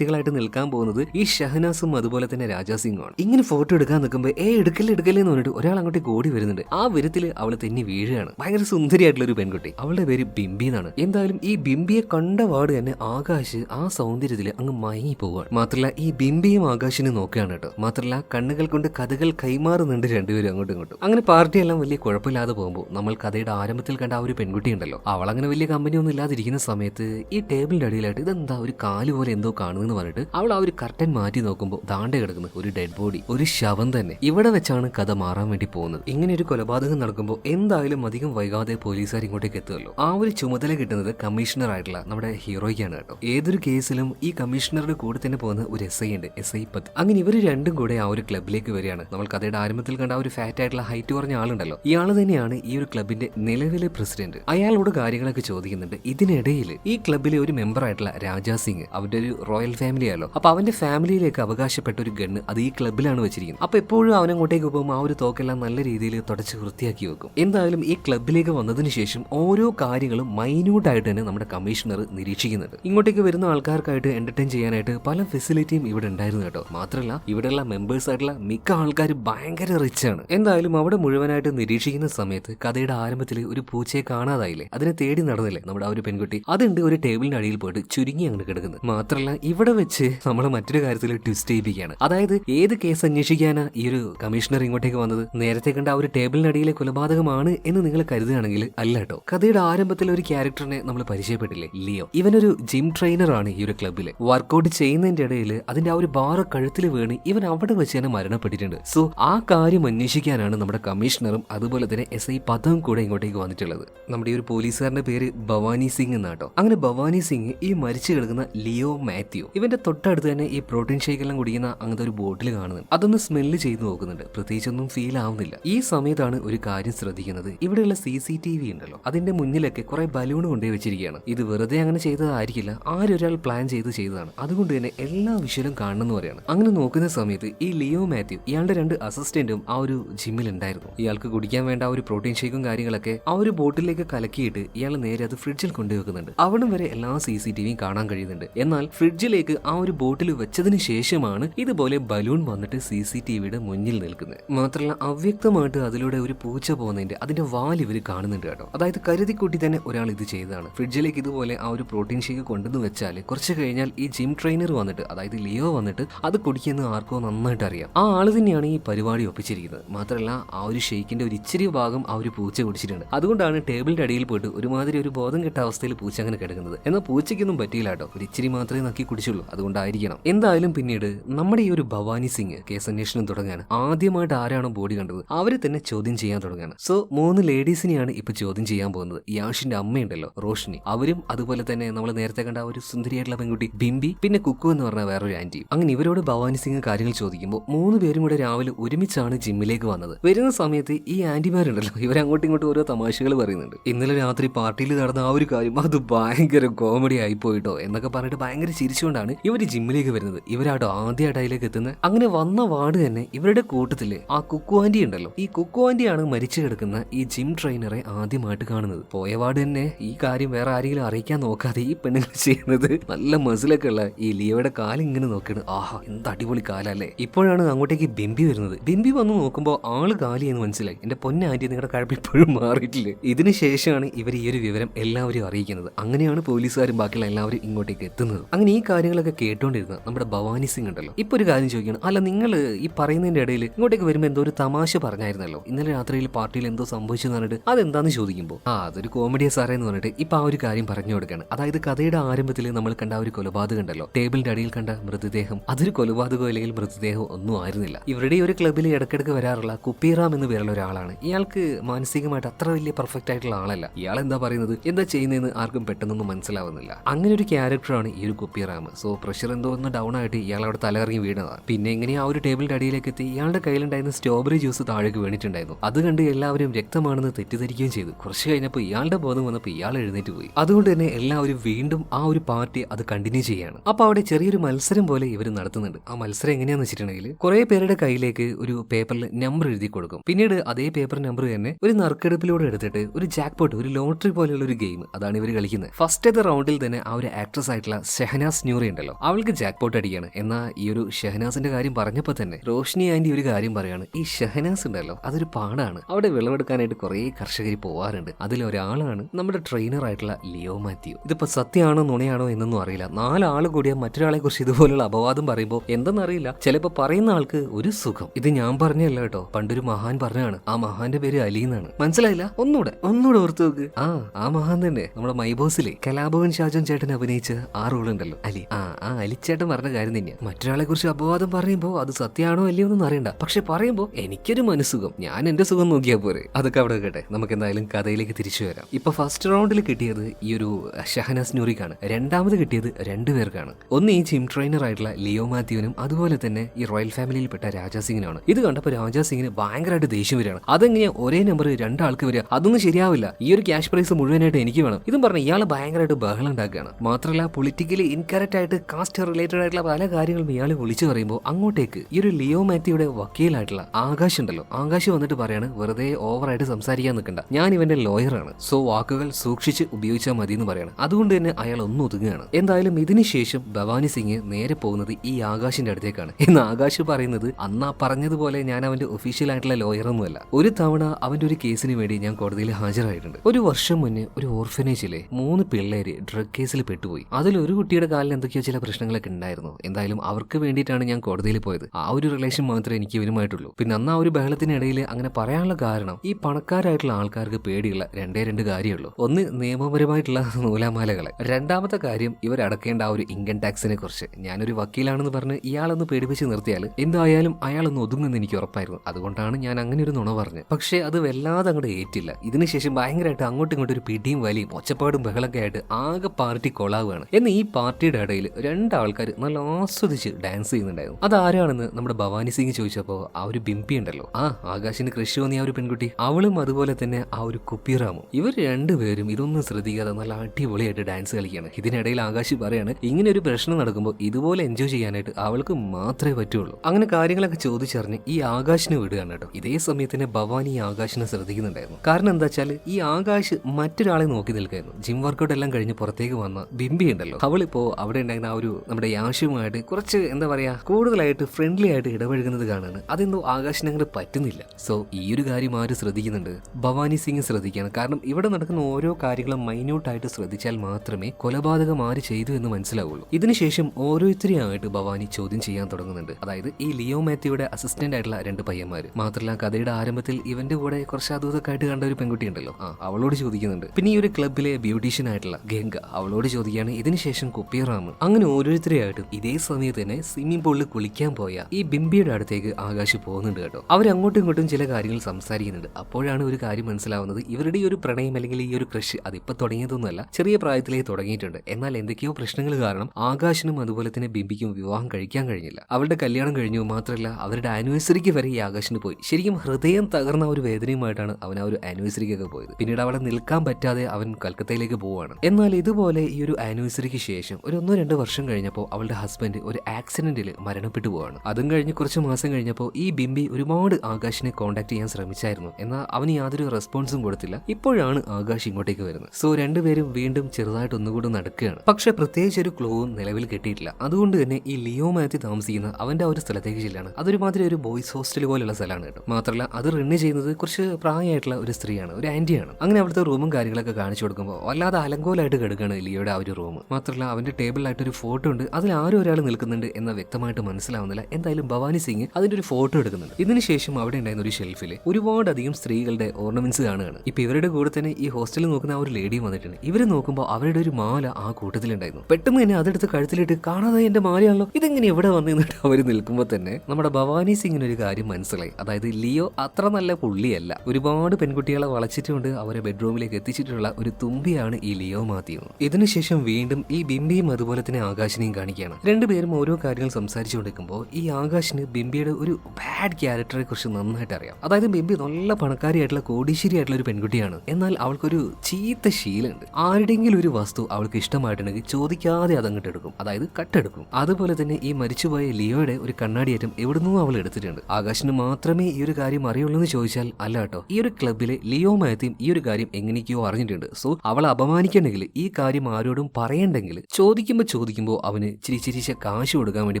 സ്ഥാനാർത്ഥികളായിട്ട് നിൽക്കാൻ പോകുന്നത് ഈ ഷഹനാസും അതുപോലെ തന്നെ രാജാ ഇങ്ങനെ ഫോട്ടോ എടുക്കാൻ നിൽക്കുമ്പോൾ ഏ എടുക്കല്ലേ എടുക്കല്ലേ എന്ന് പറഞ്ഞിട്ട് ഒരാൾ അങ്ങോട്ട് ഓടി വരുന്നുണ്ട്. ആ വിരത്തിൽ അവൾ തന്നെ വീഴുകയാണ്. ഭയങ്കര സുന്ദരിയായിട്ടുള്ള ഒരു പെൺകുട്ടി. അവളുടെ പേര് ബിംബി എന്നാണ്. എന്തായാലും ഈ ബിംബിയെ കണ്ട പാട് തന്നെ ആകാശ് ആ സൗന്ദര്യത്തിൽ അങ്ങ് മയങ്ങി പോവുകയാണ്. മാത്രമല്ല ഈ ബിംബിയും ആകാശിനെ നോക്കുകയാണ് കേട്ടോ. മാത്രമല്ല കണ്ണുകൾ കൊണ്ട് കഥകൾ കൈമാറുന്നുണ്ട് രണ്ടുപേരും അങ്ങോട്ടും ഇങ്ങോട്ടും. അങ്ങനെ പാർട്ടി എല്ലാം വലിയ കുഴപ്പമില്ലാതെ പോകുമ്പോൾ നമ്മൾ കഥയുടെ ആരംഭത്തിൽ കണ്ട ആ ഒരു പെൺകുട്ടി ഉണ്ടല്ലോ. അവൾ അങ്ങനെ വലിയ കമ്പനി ഒന്നും ഇല്ലാതിരിക്കുന്ന സമയത്ത് ഈ ടേബിളിന്റെ അടിയിലായിട്ട് ഇതെന്താ ഒരു കാൽ പോലെ എന്തോ കാണുമെന്ന് പറഞ്ഞിട്ട് അവൾ ആ ഒരു കർട്ടൻ മാറ്റി നോക്കുമ്പോൾ ദാണ്ടെ കിടക്കുന്ന ഒരു ഡെഡ് ബോഡി ഒരു ശവം തന്നെ. ഇവിടെ വെച്ചാണ് കഥ മാറാൻ വേണ്ടി പോകുന്നത്. ഇങ്ങനെ ഒരു കൊലപാതകം നടക്കുമ്പോൾ എന്തായാലും അധികം വൈകാതെ പോലീസുകാർ ഇങ്ങോട്ടേക്ക് എത്തുമല്ലോ ആ ഒരു ചുമതല കിട്ടുന്നത് കമ്മീഷണർ ആയിട്ടുള്ള നമ്മുടെ ഹീറോയ്ക്കാണ് കേട്ടോ. ഏതൊരു കേസിലും ഈ കമ്മീഷണറുടെ കൂടെ തന്നെ പോകുന്ന ഒരു എസ് ഐ ഉണ്ട് എസ് ഐ പത്ത്. അങ്ങനെ ഇവർ രണ്ടും കൂടെ ആ ഒരു ക്ലബിലേക്ക് വരികയാണ്. നമ്മൾ കഥയുടെ ആരംഭത്തിൽ കണ്ട ആ ഒരു ഫാറ്റ് ആയിട്ടുള്ള ഹൈറ്റ് കുറഞ്ഞ ആളുണ്ടല്ലോ. ഇയാൾ തന്നെയാണ് ഈ ഒരു ക്ലബിന്റെ നിലവിലെ പ്രസിഡന്റ് അയാളോട് കാര്യങ്ങളൊക്കെ ചോദിക്കുന്നുണ്ട്. ഇതിനിടയിൽ ഈ ക്ലബിലെ ഒരു മെമ്പർ ആയിട്ടുള്ള രാജാ സിംഗ് അവരുടെ ഒരു റോയൽ ഫാമിലി ആണല്ലോ അപ്പൊ അവന്റെ ഫാമിലിയിലേക്ക് അവകാശപ്പെട്ട ഒരു ഗണ്ണ് അത് ഈ ക്ലബിലാണ് വെച്ചിരിക്കുന്നത്. അപ്പൊ എപ്പോഴും അവൻ അങ്ങോട്ടേക്ക് പോകുമ്പോൾ ആ ഒരു തോക്കെല്ലാം നല്ല രീതിയിൽ തുടച്ച് വൃത്തിയാക്കി വെക്കും. എന്തായാലും ഈ ക്ലബിലേക്ക് വന്നതിന് ശേഷം ഓരോ കാര്യങ്ങളും മൈന്യൂട്ടായിട്ട് തന്നെ നമ്മുടെ കമ്മീഷണർ നിരീക്ഷിക്കുന്നുണ്ട്. ഇങ്ങോട്ടേക്ക് വരുന്ന ആൾക്കാർക്കായിട്ട് എന്റർടൈൻ ചെയ്യാനായിട്ട് പല ഫെസിലിറ്റിയും ഇവിടെ ഉണ്ടായിരുന്നു കേട്ടോ. മാത്രമല്ല ഇവിടെയുള്ള മെമ്പേഴ്സ് ആയിട്ടുള്ള മിക്ക ആൾക്കാർ ഭയങ്കര റിച്ച് ആണ്. എന്തായാലും അവിടെ മുഴുവനായിട്ട് നിരീക്ഷിക്കുന്ന സമയത്ത് കഥയുടെ ആരംഭത്തിൽ ഒരു പൂച്ചയെ കാണാതായില്ലേ? അതിനെ തേടി നടന്നില്ലേ നമ്മുടെ ആ ഒരു പെൺകുട്ടി? അതുണ്ട് ഒരു ടേബിളിന്റെ അടിയിൽ പോയിട്ട് ചുരുങ്ങി അങ്ങനെ കിടക്കുന്നത്. മാത്രമല്ല ഇവിടെ വെച്ച് നമ്മൾ മറ്റൊരു കാര്യത്തിൽ ട്വിസ്റ്റ് ചെയ്യിപ്പിക്കുകയാണ്. അതായത് ഏത് കേസ് അന്വേഷിക്കാനാ ഈ ഒരു കമ്മീഷണർ ഇങ്ങോട്ടേക്ക് വന്നത്? നേരത്തെ കണ്ട ആ ഒരു ടേബിളിനടിയിലെ കൊലപാതകമാണ് എന്ന് നിങ്ങൾ കരുതുകയാണെങ്കിൽ അല്ല കേട്ടോ കഥയുടെ ആരംഭത്തിൽ ഒരു ക്യാരക്ടറിനെ നമ്മൾ പരിചയപ്പെട്ടില്ലേ? ലിയോ. ഇവനൊരു ജിം ട്രെയിനർ ആണ് ഈ ഒരു ക്ലബിൽ വർക്കൗട്ട് ചെയ്യുന്നതിന്റെ ഇടയിൽ അതിന്റെ ആ ഒരു ബാറ കഴുത്തിൽ വീണ് ഇവൻ അവിടെ വെച്ച് തന്നെ മരണപ്പെട്ടിട്ടുണ്ട്. സോ ആ കാര്യം അന്വേഷിക്കാനാണ് നമ്മുടെ കമ്മീഷണറും അതുപോലെ തന്നെ എസ് ഐ പദവും കൂടെ ഇങ്ങോട്ടേക്ക് വന്നിട്ടുള്ളത്. നമ്മുടെ ഈ ഒരു പോലീസുകാരന്റെ പേര് ഭവാനി സിംഗ് എന്നാട്ടോ അങ്ങനെ ഭവാനി സിംഗ് ഈ മരിച്ചു കിടക്കുന്ന ലിയോ മാത്യു. ഇവന്റെ തൊട്ടടുത്ത് തന്നെ ഈ പ്രോട്ടീൻ ഷേക്ക് എല്ലാം കുടിക്കുന്ന അങ്ങനത്തെ ഒരു ബോട്ടിൽ കാണുന്നുണ്ട് അതൊന്ന് സ്മെല്ല് ചെയ്ത് നോക്കുന്നുണ്ട്. പ്രത്യേകിച്ചൊന്നും ഫീൽ ആവുന്നില്ല. ഈ സമയത്താണ് ഒരു കാര്യം ശ്രദ്ധിക്കുന്നത്. ഇവിടെയുള്ള സി സി ടി വി ഉണ്ടല്ലോ. അതിന്റെ മുന്നിലൊക്കെ കുറെ ബലൂൺ കൊണ്ടുപോയി വെച്ചിരിക്കുകയാണ്. ഇത് വെറുതെ അങ്ങനെ ചെയ്തതായിരിക്കില്ല. ആരൊരാൾ പ്ലാൻ ചെയ്ത് ചെയ്തതാണ്. അതുകൊണ്ട് തന്നെ എല്ലാ വിഷ്വലും കാണണമെന്ന് പറയാണ്. അങ്ങനെ നോക്കുന്ന സമയത്ത് ഈ ലിയോ മാത്യു ഇയാളുടെ രണ്ട് അസിസ്റ്റന്റും ആ ഒരു ജിമ്മിൽ ഉണ്ടായിരുന്നു. ഇയാൾക്ക് കുടിക്കാൻ വേണ്ട ആ ഒരു പ്രോട്ടീൻ ഷേക്കും കാര്യങ്ങളൊക്കെ ആ ഒരു ബോട്ടിലേക്ക് കലക്കിയിട്ട് ഇയാൾ നേരെ അത് ഫ്രിഡ്ജിൽ കൊണ്ടുവെക്കുന്നുണ്ട് അവിടം വരെ എല്ലാ സി സി ടി വിയും കാണാൻ കഴിയുന്നുണ്ട്. എന്നാൽ ഫ്രിഡ്ജിലേക്ക് ആ ഒരു ബോട്ടിൽ വെച്ചതിന് ശേഷമാണ് ഇതുപോലെ ബലൂൺ വന്നിട്ട് സി സി ടി വിയുടെ മുന്നിൽ നിൽക്കുന്നത്. മാത്രമല്ല അവ്യക്തമായിട്ട് അതിലൂടെ ഒരു പൂച്ച പോകുന്നതിന്റെ അതിന്റെ വാൽ ഇവർ കാണുന്നുണ്ട് കേട്ടോ. അതായത് കരുതിക്കൂട്ടി തന്നെ ഒരാൾ ഇത് ചെയ്തതാണ്. ഫ്രിഡ്ജിലേക്ക് ഇതുപോലെ ആ ഒരു പ്രോട്ടീൻ ഷേക്ക് കൊണ്ടുവന്ന് വെച്ചാൽ കുറച്ച് കഴിഞ്ഞാൽ ഈ ജിം ട്രെയിനർ വന്നിട്ട് അതായത് ലിയോ വന്നിട്ട് അത് കുടിക്കുന്ന ആർക്കോ നന്നായിട്ട് അറിയാം. ആ ആൾ തന്നെയാണ് ഈ പരിപാടി ഒപ്പിച്ചിരിക്കുന്നത്. മാത്രമല്ല ആ ഒരു ഷേക്കിന്റെ ഒരു ഇച്ചിരി ഭാഗം ആ ഒരു പൂച്ച കുടിച്ചിട്ടുണ്ട്. അതുകൊണ്ടാണ് ടേബിളിന്റെ അടിയിൽ പോയിട്ട് ഒരുമാതിരി ഒരു ബോധം കെട്ട അവസ്ഥയിൽ പൂച്ച അങ്ങനെ കിടക്കുന്നത്. എന്നാൽ പൂച്ചയ്ക്കൊന്നും പറ്റിയില്ല കേട്ടോ. ഒരു ഇച്ചിരി മാത്രമേ നക്കി കുടിച്ചുള്ളൂ. അതുകൊണ്ടായിരിക്കണം. എന്തായാലും പിന്നീട് നമ്മുടെ ഈ ഒരു ഭവാനി സിംഗ് കേസ് അന്വേഷണം തുടങ്ങാൻ ആദ്യമായിട്ട് ആരാണോ ബോഡി കണ്ടത് അവരെ തന്നെ ചോദ്യം ചെയ്യാൻ തുടങ്ങാണ്. സോ മൂന്ന് ലേഡീസിനെയാണ് ഇപ്പൊ ചോദ്യം ചെയ്യാൻ പോകുന്നത്. യാഷിന്റെ അമ്മയുണ്ടല്ലോ റോഷിനി. അവരും അതുപോലെ തന്നെ നമ്മൾ നേരത്തെ കണ്ട ഒരു സുന്ദരിയായിട്ടുള്ള പെൺകുട്ടി ബിംബി പിന്നെ കുക്കു എന്ന് പറഞ്ഞ വേറൊരു ആന്റി. അങ്ങനെ ഇവരോട് ഭവാനി സിംഗ് കാര്യങ്ങൾ ചോദിക്കുമ്പോൾ മൂന്ന് പേരും കൂടെ രാവിലെ ഒരുമിച്ചാണ് ജിമ്മിലേക്ക് വന്നത്. വരുന്ന സമയത്ത് ഈ ആന്റിമാരുണ്ടല്ലോ ഇവർ അങ്ങോട്ടും ഇങ്ങോട്ടും ഓരോ തമാശകൾ പറയുന്നുണ്ട്. ഇന്നലെ രാത്രി പാർട്ടിയിൽ നടന്ന ആ ഒരു കാര്യം അത് ഭയങ്കര കോമഡി ആയി പോയിട്ടോ എന്നൊക്കെ പറഞ്ഞിട്ട് ഭയങ്കര ചിരിച്ചുകൊണ്ടാണ് ഇവർ ജിമ്മിലേക്ക് വരുന്നത്. ഇവരാട്ടോ ആദ്യ അടയിലേക്ക് എത്തുന്നത് അങ്ങനെ വന്ന വാർഡ് തന്നെ ഇവരുടെ കൂട്ടത്തിൽ ആ കുക്കു ആന്റി ഉണ്ടല്ലോ. ഈ കുക്കു ആന്റിയാണ് മരിച്ചു കിടക്കുന്ന ഈ ജിം ട്രെയിനറെ ആദ്യമായിട്ട് കാണുന്നത്. പോയ വാർഡ് തന്നെ ഈ കാര്യം വേറെ ആരെങ്കിലും അറിയിക്കാൻ നോക്കാതെ ഈ പെണ്ണുങ്ങൾ ചെയ്യുന്നത്. നല്ല മസിലൊക്കെ ഉള്ള ഈ ലിയോയുടെ കാലം ഇങ്ങനെ നോക്കിയിട്ട് ആഹാ എന്ത് അടിപൊളി കാലല്ലേ. ഇപ്പോഴാണ് അങ്ങോട്ടേക്ക് ബിംബി വരുന്നത്. ബിംബി വന്ന് നോക്കുമ്പോൾ ആൾ കാലി എന്ന് മനസ്സിലായി. എന്റെ പൊന്ന ആന്റി നിങ്ങളുടെ കഴിവ് ഇപ്പോഴും മാറിയിട്ടില്ല? ഇതിന് ശേഷമാണ് ഇവർ ഈ ഒരു വിവരം എല്ലാവരും അറിയിക്കുന്നത്. അങ്ങനെയാണ് പോലീസുകാരും ബാക്കിയുള്ള എല്ലാവരും ഇങ്ങോട്ടേക്ക് എത്തുന്നത്. അങ്ങനെ ഈ കാര്യങ്ങളൊക്കെ കേട്ടോണ്ടിരുന്ന നമ്മുടെ ഭവാനി സിംഗ് ഉണ്ടല്ലോ. ഇപ്പൊ ഒരു കാര്യം ചോദിക്കണം. അല്ല നിങ്ങൾ ഈ പറയുന്നതിന്റെ ഇടയിൽ ഇങ്ങോട്ടേക്ക് വരുമ്പോൾ എന്തോ ഒരു തമാശ പറഞ്ഞായിരുന്നല്ലോ. ഇന്നലെ രാത്രിയിൽ പാർട്ടിയിൽ എന്തോ സംഭവിച്ചു പറഞ്ഞിട്ട് അതെന്താന്ന് ചോദിക്കുമ്പോൾ ആ അതൊരു കോമഡിയ സാറേ എന്ന് പറഞ്ഞിട്ട് ഇപ്പൊ ആ ഒരു കാര്യം പറഞ്ഞു കൊടുക്കുകയാണ് അതായത് കഥയുടെ ആരംഭത്തിൽ നമ്മൾ കണ്ട ആ ഒരു കൊലപാതകം ഉണ്ടല്ലോ. ടേബിളിന്റെ അടിയിൽ കണ്ട മൃതദേഹം. അതൊരു കൊലപാതകം അല്ലെങ്കിൽ മൃതദേഹം ഒന്നും ആയിരുന്നില്ല. ഇവരുടെ ഒരു ക്ലബിൽ ഇടക്കിടക്ക് വരാറുള്ള കുപ്പിറാം എന്ന് പേരുള്ള ഒരാളാണ്. ഇയാൾക്ക് മാനസികമായിട്ട് അത്ര വലിയ പെർഫെക്റ്റ് ആയിട്ടുള്ള ആളല്ല. ഇയാൾ എന്താ പറയുന്നത്? എന്താ ചെയ്യുന്നതെന്ന് ആർക്കും പെട്ടെന്നൊന്നും മനസ്സിലാവുന്നില്ല. അങ്ങനെ ഒരു ക്യാരക്ടറാണ് ഈ ഒരു കുപ്പിറാം. സോ പ്രഷർ എന്തോ ഒന്ന് ഡൗൺ ആയിട്ട് ഇയാൾ അവിടെ തലകറങ്ങി വീണതാണ് പിന്നെ എങ്ങനെ ആ ഒരു ടേബിളിന്റെ അടിയിലേക്ക് എത്തി. ഇയാളുടെ കയ്യിലുണ്ടായിരുന്ന സ്ട്രോബെറി ജ്യൂസ് താഴേക്ക് വീണിട്ടുണ്ടായിരുന്നു. അത് കണ്ട് എല്ലാവരും രക്തമാണെന്ന് തെറ്റിദ്ധരിക്കുകയും ചെയ്തു. കുറച്ച് കഴിഞ്ഞപ്പോൾ ഇയാളുടെ ബോധം വന്നപ്പോൾ ഇയാൾ എഴുന്നേറ്റ് പോയി. അതുകൊണ്ട് തന്നെ എല്ലാവരും വീണ്ടും ആ ഒരു പാർട്ടി അത് കണ്ടിന്യൂ ചെയ്യാണ് അപ്പൊ അവിടെ ചെറിയൊരു മത്സരം പോലെ ഇവർ നടത്തുന്നുണ്ട്. ആ മത്സരം എങ്ങനെയാന്ന് വെച്ചിട്ടുണ്ടെങ്കിൽ കുറെ പേരുടെ കയ്യിലേക്ക് ഒരു പേപ്പറിൽ നമ്പർ എഴുതി കൊടുക്കും. പിന്നീട് അതേ പേപ്പർ നമ്പർ തന്നെ ഒരു നറുക്കെടുപ്പിലൂടെ എടുത്തിട്ട് ഒരു ജാക്ക്പോട്ട് ഒരു ലോട്ടറി പോലെയുള്ള ഒരു ഗെയിം അതാണ് ഇവർ കളിക്കുന്നത്. ഫസ്റ്റത്തെ റൗണ്ടിൽ തന്നെ ആ ഒരു ആക്ട്രസ് ആയിട്ടുള്ള ഷെഹനാസ് ന്യൂറി അവൾക്ക് ജാക്ക്പോട്ട് പോട്ട് അടിക്കുകയാണ് എന്നാൽ ഈ ഒരു ഷെഹനാസിന്റെ കാര്യം പറഞ്ഞപ്പോൾ തന്നെ റോഷ്നി ആന്റി ഒരു കാര്യം പറയാണ്. ഈ ഷെഹനാസ് ഉണ്ടല്ലോ അതൊരു പാടാണ്. അവിടെ വിളവെടുക്കാനായിട്ട് കുറെ കർഷകർ പോവാറുണ്ട്. അതിലൊരാളാണ് നമ്മുടെ ട്രെയിനർ ആയിട്ടുള്ള ലിയോ മാത്യു. ഇതിപ്പോ സത്യമാണോ നുണയാണോ എന്നൊന്നും അറിയില്ല. നാലാൾ കൂടിയ മറ്റൊരാളെ കുറിച്ച് ഇതുപോലുള്ള അപവാദം പറയുമ്പോൾ എന്തെന്നറിയില്ല. ചിലപ്പോൾ പറയുന്ന ആൾക്ക് ഒരു സുഖം. ഇത് ഞാൻ പറഞ്ഞല്ല കേട്ടോ. പണ്ടൊരു മഹാൻ പറഞ്ഞാണ് ആ മഹാന്റെ പേര് അലി എന്നാണ്. മനസ്സിലായില്ല? ഒന്നുകൂടെ ഒന്നുകൂടെ ഓർത്തു നോക്ക്. ആ ആ മഹാൻ തന്നെ. നമ്മുടെ മൈബോസിലെ കലാഭവൻ ഷാജോൻ ചേട്ടൻ അഭിനയിച്ച ആ റോൾ ഉണ്ടല്ലോ അലി. ആ ആ അലിച്ചേട്ടൻ പറഞ്ഞ കാര്യം തന്നെയാണ് മറ്റൊരാളെ കുറിച്ച് അപവാദം പറയുമ്പോൾ അത് സത്യമാണോ അല്ലയോ എന്നൊന്നും അറിയണ്ട. പക്ഷെ പറയുമ്പോൾ എനിക്കൊരു മനസ്സുഖം. ഞാൻ എന്റെ സുഖം നോക്കിയാൽ പോരെ. അതൊക്കെ അവിടെ കേട്ടെ. നമുക്ക് എന്തായാലും കഥയിലേക്ക് തിരിച്ചു വരാം. ഇപ്പൊ ഫസ്റ്റ് റൗണ്ടിൽ കിട്ടിയത് ഈ ഒരു ഷഹനാസ് നൂറിക്കാണ് രണ്ടാമത് കിട്ടിയത് രണ്ടുപേർക്കാണ് ഒന്ന് ഈ ജിം ട്രെയിനർ ആയിട്ടുള്ള ലിയോ മാത്യുവിനും അതുപോലെ തന്നെ ഈ റോയൽ ഫാമിലിയിൽപ്പെട്ട രാജാ സിംഗിനാണ് ഇത് കണ്ടപ്പോൾ രാജാ സിംഗിന് ഭയങ്കരമായിട്ട് ദേഷ്യം വരികയാണ്. അതെങ്ങനെയാ ഒരേ നമ്പർ രണ്ടാൾക്ക് വരിക? അതൊന്നും ശരിയാവില്ല. ഈ ഒരു ക്യാഷ് പ്രൈസ് മുഴുവനായിട്ട് എനിക്ക് വേണം. ഇതും പറഞ്ഞ ഇയാൾ ഭയങ്കരമായിട്ട് ബഹളം ഉണ്ടാക്കുകയാണ്. മാത്രമല്ല പൊളിറ്റിക്കലി ഇൻകറക്റ്റ് ആയിട്ട് കാസ്റ്റ് റിലേറ്റഡ് ആയിട്ടുള്ള പല കാര്യങ്ങളും ഇയാൾ വിളിച്ചു പറയുമ്പോൾ അങ്ങോട്ടേക്ക് ഈ ഒരു ലിയോ മാത്യുടെ വക്കീലായിട്ടുള്ള ആകാശ് ഉണ്ടല്ലോ. ആകാശ് വന്നിട്ട് പറയാണ് വെറുതെ ഓവറായിട്ട് സംസാരിക്കാൻ നിൽക്കണ്ട. ഞാൻ ഇവന്റെ ലോയറാണ് സോ വാക്കുകൾ സൂക്ഷിച്ച് ഉപയോഗിച്ചാൽ മതി എന്ന് പറയാണ്. അതുകൊണ്ട് തന്നെ അയാൾ ഒന്നും ഒതുങ്ങുകയാണ്. എന്തായാലും ഇതിനുശേഷം ഭവാനി സിംഗ് നേരെ പോകുന്നത് ഈ ആകാശിന്റെ അടുത്തേക്കാണ്. എന്ന് ആകാശ് പറയുന്നത് അന്നാ പറഞ്ഞതുപോലെ ഞാൻ അവന്റെ ഒഫീഷ്യൽ ആയിട്ടുള്ള ലോയർ ഒന്നുമല്ല. ഒരു തവണ അവന്റെ ഒരു കേസിന് വേണ്ടി ഞാൻ കോടതിയിൽ ഹാജരായിട്ടുണ്ട്. ഒരു വർഷം മുന്നേ ഒരു ഓർഫനേജിലെ മൂന്ന് പിള്ളേര് ഡ്രഗ് കേസിൽ പെട്ടുപോയി. അതിൽ ഒരു കുട്ടിയുടെ കാലിൽ എന്തൊക്കെയോ ചില പ്രശ്നങ്ങളൊക്കെ ഉണ്ടായിരുന്നു. എന്തായാലും അവർക്ക് വേണ്ടിയിട്ടാണ് ഞാൻ കോടതിയിൽ പോയത്. ആ ഒരു റിലേഷൻ മാത്രമേ എനിക്ക് ഇവരുമായിട്ടുള്ളൂ പിന്നെ അന്ന് ആ ഒരു ബഹളത്തിനിടയിൽ അങ്ങനെ പറയാനുള്ള കാരണം ഈ പണക്കാരായിട്ടുള്ള ആൾക്കാർക്ക് പേടിയുള്ള രണ്ടേ രണ്ട് കാര്യമുള്ളൂ. ഒന്ന് നിയമപരമായിട്ടുള്ള നൂലാമാലകളെ. രണ്ടാമത്തെ കാര്യം ഇവർ അടക്കേണ്ട ആ ഒരു ഇൻകം ടാക്സിനെ കുറിച്ച്. ഞാനൊരു വക്കീലാണെന്ന് പറഞ്ഞ് ഇയാളൊന്ന് പേടിപ്പിച്ച് നിർത്തിയാൽ എന്തായാലും അയാളൊന്ന് ഒതുങ്ങുമെന്ന് എനിക്ക് ഉറപ്പായിരുന്നു. അതുകൊണ്ടാണ് ഞാൻ അങ്ങനെ ഒരു നുണ പറഞ്ഞത്. പക്ഷേ അത് വല്ലാതെ അങ്ങോട്ട് ഏറ്റില്ല. ഇതിനുശേഷം ഭയങ്കരമായിട്ട് അങ്ങോട്ടും ഇങ്ങോട്ടും ഒരു പിടിയും വലിയും ഒച്ചപ്പാടും ബഹളൊക്കെ ആയിട്ട് ആകെ പാർട്ടി കൊളാവുകയാണ്. എന്നാൽ ഈ പാർട്ടിയുടെ ഇടയിൽ രണ്ടാൾക്കാർ നല്ല ആസ്വദിച്ച് ഡാൻസ് ചെയ്യുന്നുണ്ടായിരുന്നു. അതാരാണെന്ന് നമ്മുടെ ഭവാനി സിംഗ് ചോദിച്ചപ്പോൾ ആ ഒരു ബിംപി ഉണ്ടല്ലോ. ആ ആകാശിന് കൃഷി വന്നിയ ഒരു പെൺകുട്ടി. അവളും അതുപോലെ തന്നെ ആ ഒരു കുപ്പിറാമും ഇവർ രണ്ടുപേരും ഇതൊന്നും ശ്രദ്ധിക്കാതെ നല്ല അടിപൊളിയായിട്ട് ഡാൻസ് കളിക്കുകയാണ്. ഇതിനിടയിൽ ആകാശ് പറയാണ് ഇങ്ങനെ ഒരു പ്രശ്നം നടക്കുമ്പോൾ ഇതുപോലെ എൻജോയ് ചെയ്യാനായിട്ട് അവൾക്ക് മാത്രമേ പറ്റുള്ളൂ. അങ്ങനെ കാര്യങ്ങളൊക്കെ ചോദിച്ചറിഞ്ഞ് ഈ ആകാശിനെ വിടുകയാണ് കേട്ടോ. ഇതേ സമയത്ത് തന്നെ ഭവാനി ഈ ആകാശിനെ ശ്രദ്ധിക്കുന്നുണ്ടായിരുന്നു. കാരണം എന്താ വെച്ചാൽ ഈ ആകാശ് മറ്റൊരാളെ നോക്കി നിൽക്കായിരുന്നു. ജിം വർക്കൗട്ട് എല്ലാം കഴിഞ്ഞ് പുറത്തേക്ക് വന്ന ബിംബി ഉണ്ടല്ലോ അവളിപ്പോ അവിടെ ഉണ്ടായിരുന്ന ആ ഒരു നമ്മുടെ യാശുമായിട്ട് കുറച്ച് എന്താ പറയുക കൂടുതലായിട്ട് ഫ്രണ്ട്ലി ആയിട്ട് ഇടപഴകുന്നത് കാണാണ്. അതെന്തോ ആകാശിന് പറ്റുന്നില്ല. സോ ഈ ഒരു കാര്യം ആര് ശ്രദ്ധിക്കുന്നുണ്ട്? ഭവാനി സിംഗ് ശ്രദ്ധിക്കുകയാണ്. കാരണം ഇവിടെ നടക്കുന്ന ഓരോ കാര്യങ്ങളും മൈന്യൂട്ടായിട്ട് ശ്രദ്ധിച്ചാൽ മാത്രമേ കൊലപാതകം ആര് ചെയ്തു എന്ന് മനസ്സിലാവുള്ളൂ. ഇതിനുശേഷം ഓരോരുത്തരെയായിട്ട് ഭവാനി ചോദ്യം ചെയ്യാൻ തുടങ്ങുന്നുണ്ട്. അതായത് ഈ ലിയോ മാത്യുയുടെ അസിസ്റ്റന്റ് ആയിട്ടുള്ള രണ്ട് പയ്യന്മാർ മാത്രമല്ല കഥയുടെ ആരംഭത്തിൽ ഇവന്റെ കൂടെ കുറച്ച് അതുതൊക്കെ ആയിട്ട് കണ്ട ഒരു പെൺകുട്ടി ഉണ്ടല്ലോ. ആ അവളോട് ചോദിക്കുന്നുണ്ട്. പിന്നെ ഈ ഒരു ക്ലബിലെ ബ്യൂട്ടീഷ്യൻ ആയിട്ടുള്ള ഗംഗ അവളോട് ചോദിക്കുകയാണ്. ഇതിനുശേഷം കുപ്പിറാം അങ്ങനെ ഓരോരുത്തരെയായിട്ടും ഇതേ സമയത്ത് തന്നെ സ്വിമ്മിംഗ് പൂളിൽ കുളിക്കാൻ പോയ ഈ ബിംബിയുടെ അടുത്തേക്ക് ആകാശ് പോകുന്നുണ്ട് കേട്ടോ. അവർ അങ്ങോട്ടും ഇങ്ങോട്ടും ചില കാര്യങ്ങൾ സംസാരിക്കുന്നുണ്ട്. അപ്പോഴാണ് ഒരു കാര്യം മനസ്സിലാവുന്നത്. ഇവരുടെ ഈ ഒരു പ്രണയം അല്ലെങ്കിൽ ഈ ഒരു ക്രഷ് അതിപ്പോ തുടങ്ങിയതൊന്നുമല്ല ചെറിയ പ്രായത്തിലേ തുടങ്ങിയിട്ടുണ്ട്. എന്നാൽ എന്തൊക്കെയോ പ്രശ്നങ്ങൾ കാരണം ആകാശിനും അതുപോലെ തന്നെ ബിംബിക്കും വിവാഹം കഴിക്കാൻ കഴിഞ്ഞില്ല. അവരുടെ കല്യാണം കഴിഞ്ഞു മാത്രമല്ല അവരുടെ ആനിവേഴ്സറിക്ക് വരെ ഈ ആകാശിന് പോയി. ശരിക്കും ഹൃദയം തകർന്ന ഒരു വേദനയുമായിട്ടാണ് അവൻ ആ ഒരു ആനിവേഴ്സറിക്കൊക്കെ പോയത്. പിന്നീട് അവിടെ നിൽക്കാൻ പറ്റാതെ അവൻ കൽക്കത്തയിലേക്ക് പോവുകയാണ്. എന്നാൽ ഇതുപോലെ ഈ ഒരു ആനിവേഴ്സറിക്ക് ശേഷം ഒരു ഒന്നോ രണ്ടോ വർഷം കഴിഞ്ഞപ്പോൾ അവളുടെ ഹസ്ബൻഡ് ഒരു ആക്സിഡന്റിൽ മരണപ്പെട്ടു പോവാണ്. അതും കഴിഞ്ഞ് കുറച്ച് മാസം കഴിഞ്ഞപ്പോൾ ഈ ബിംബി ഒരുപാട് ആകാശിനെ കോൺടാക്ട് ചെയ്യാൻ ശ്രമിച്ചായിരുന്നു. എന്നാൽ അവന് യാതൊരു റെസ്പോൺസും കൊടുത്തില്ല. ഇപ്പോഴാണ് ആകാശ് ഇങ്ങോട്ടേക്ക് വരുന്നത്. സോ രണ്ടുപേരും വീണ്ടും ചെറുതായിട്ട് ഒന്നുകൂടെ നടക്കുകയാണ്. പക്ഷെ പ്രത്യേകിച്ച് ഒരു ക്ലൂവും നിലവിൽ കിട്ടിയിട്ടില്ല. അതുകൊണ്ട് തന്നെ ഈ ലിയോ മാത്യു താമസിക്കുന്ന അവന്റെ ആ ഒരു സ്ഥലത്തേക്ക് ചെല്ലാണ്. അതൊരുമാതിരി ഒരു ബോയ്സ് ഹോസ്റ്റൽ പോലുള്ള സ്ഥലമാണ് കേട്ടോ. മാത്രമല്ല അത് റണ്ണ് ചെയ്യുന്നത് കുറച്ച് പ്രായമായിട്ടുള്ള ഒരു സ്ത്രീയാണ് ഒരു ആന്റിയാണ് അങ്ങനെ അവിടുത്തെ റൂമും കാര്യങ്ങളൊക്കെ കാണിച്ചു കൊടുക്കുമ്പോൾ വല്ലാതെ അലങ്കോലായിട്ട് കിടക്കുകയാണ് ലിയോയുടെ ആ ഒരു റൂം മാത്രമല്ല അവന്റെ ടേബിളിലായിട്ട് ഒരു ഫോട്ടോ ഉണ്ട്. അതിൽ ആരും ഒരാൾ നിൽക്കുന്നുണ്ട് എന്ന വ്യക്തമായിട്ട് മനസ്സിലാവുന്നില്ല. എന്തായാലും ഭവാനി സിംഗ് അതിന്റെ ഒരു ഫോട്ടോ എടുക്കുന്നുണ്ട്. ഇതിനുശേഷം അവിടെ ഉണ്ടായിരുന്ന ഒരു ഷെൽഫിൽ ഒരുപാടധികം സ്ത്രീകളുടെ ഓർണമെന്റ്സ് കാണുകയാണ്. ഇപ്പൊ ഇവരുടെ കൂടെ തന്നെ ഈ ഹോസ്റ്റലിൽ നോക്കുന്ന ആ ഒരു ലേഡിയും വന്നിട്ടുണ്ട്. ഇവർ നോക്കുമ്പോൾ അവരുടെ ഒരു മാല ആ കൂട്ടത്തിലുണ്ടായിരുന്നു. പെട്ടെന്ന് തന്നെ അതെടുത്ത് കഴുത്തിലിട്ട് കാണാതെ എന്റെ മാലയാണല്ലോ. ഇതെങ്ങനെ എവിടെ വന്നിരുന്നിട്ട് അവർ നിൽക്കുമ്പോൾ തന്നെ നമ്മുടെ ഭവാനി സിംഗിന് ഒരു കാര്യം മനസ്സിലായി. അതായത് ലിയോ അത്ര നല്ല പുള്ളിയല്ല. ഒരുപാട് പെൺകുട്ടികളെ വളച്ചിട്ടുണ്ട്. അവരെ ബെഡ്റൂമിലേക്ക് എത്തിച്ചിട്ടുള്ള ഒരു തുമ്പിയാണ് ഈ ലിയോ മാത്യു. ഇതിനുശേഷം വീണ്ടും ഈ ബിംബിയും അതുപോലെ തന്നെ ആകാശിനെയും കാണിക്കുകയാണ്. രണ്ടുപേരും ഓരോ കാര്യങ്ങൾ സംസാരിച്ചുകൊണ്ടിരിക്കുമ്പോൾ ഈ ആകാശിന് ബിംബിയുടെ ഒരു ബാഡ് ക്യാരക്ടറെ കുറിച്ച് നന്നായിട്ട് അറിയാം. അതായത് ബിംബി നല്ല പണക്കാരിയായിട്ടുള്ള കോടീശ്വരി ആയിട്ടുള്ള ഒരു പെൺകുട്ടിയാണ്. എന്നാൽ അവൾക്കൊരു ചീത്ത ശീലമുണ്ട്. ആരുടെങ്കിലും ഒരു വസ്തു അവൾക്ക് ഇഷ്ടമായിട്ടുണ്ടെങ്കിൽ ചോദിക്കാതെ അതങ്ങോട്ട് എടുക്കും. അതായത് കട്ടെടുക്കും. അതുപോലെ തന്നെ ഈ മരിച്ചുപോയ ലിയോയുടെ ഒരു കണ്ണാടിയേറ്റം എവിടുന്നോ അവൾ എടുത്തിട്ടുണ്ട്. ആകാശിന് മാത്രമേ ഈ ഒരു കാര്യം അറിയുള്ളൂ എന്ന് ചോദിച്ചാൽ അല്ല കേട്ടോ. ഈ ഒരു ക്ലബിലെ ലിയോ മയത്തെയും ഈ ഒരു കാര്യം എങ്ങനെയൊക്കെയോ അറിഞ്ഞിട്ടുണ്ട്. സോ അവളെ അപമാനിക്കണമെങ്കിൽ ഈ കാര്യം ആരോടും പറയണ്ടെങ്കിൽ ചോദിക്കുമ്പോൾ ചോദിക്കുമ്പോൾ അവന് ചിരി ചിരിച്ച കാശ് കൊടുക്കാൻ വേണ്ടി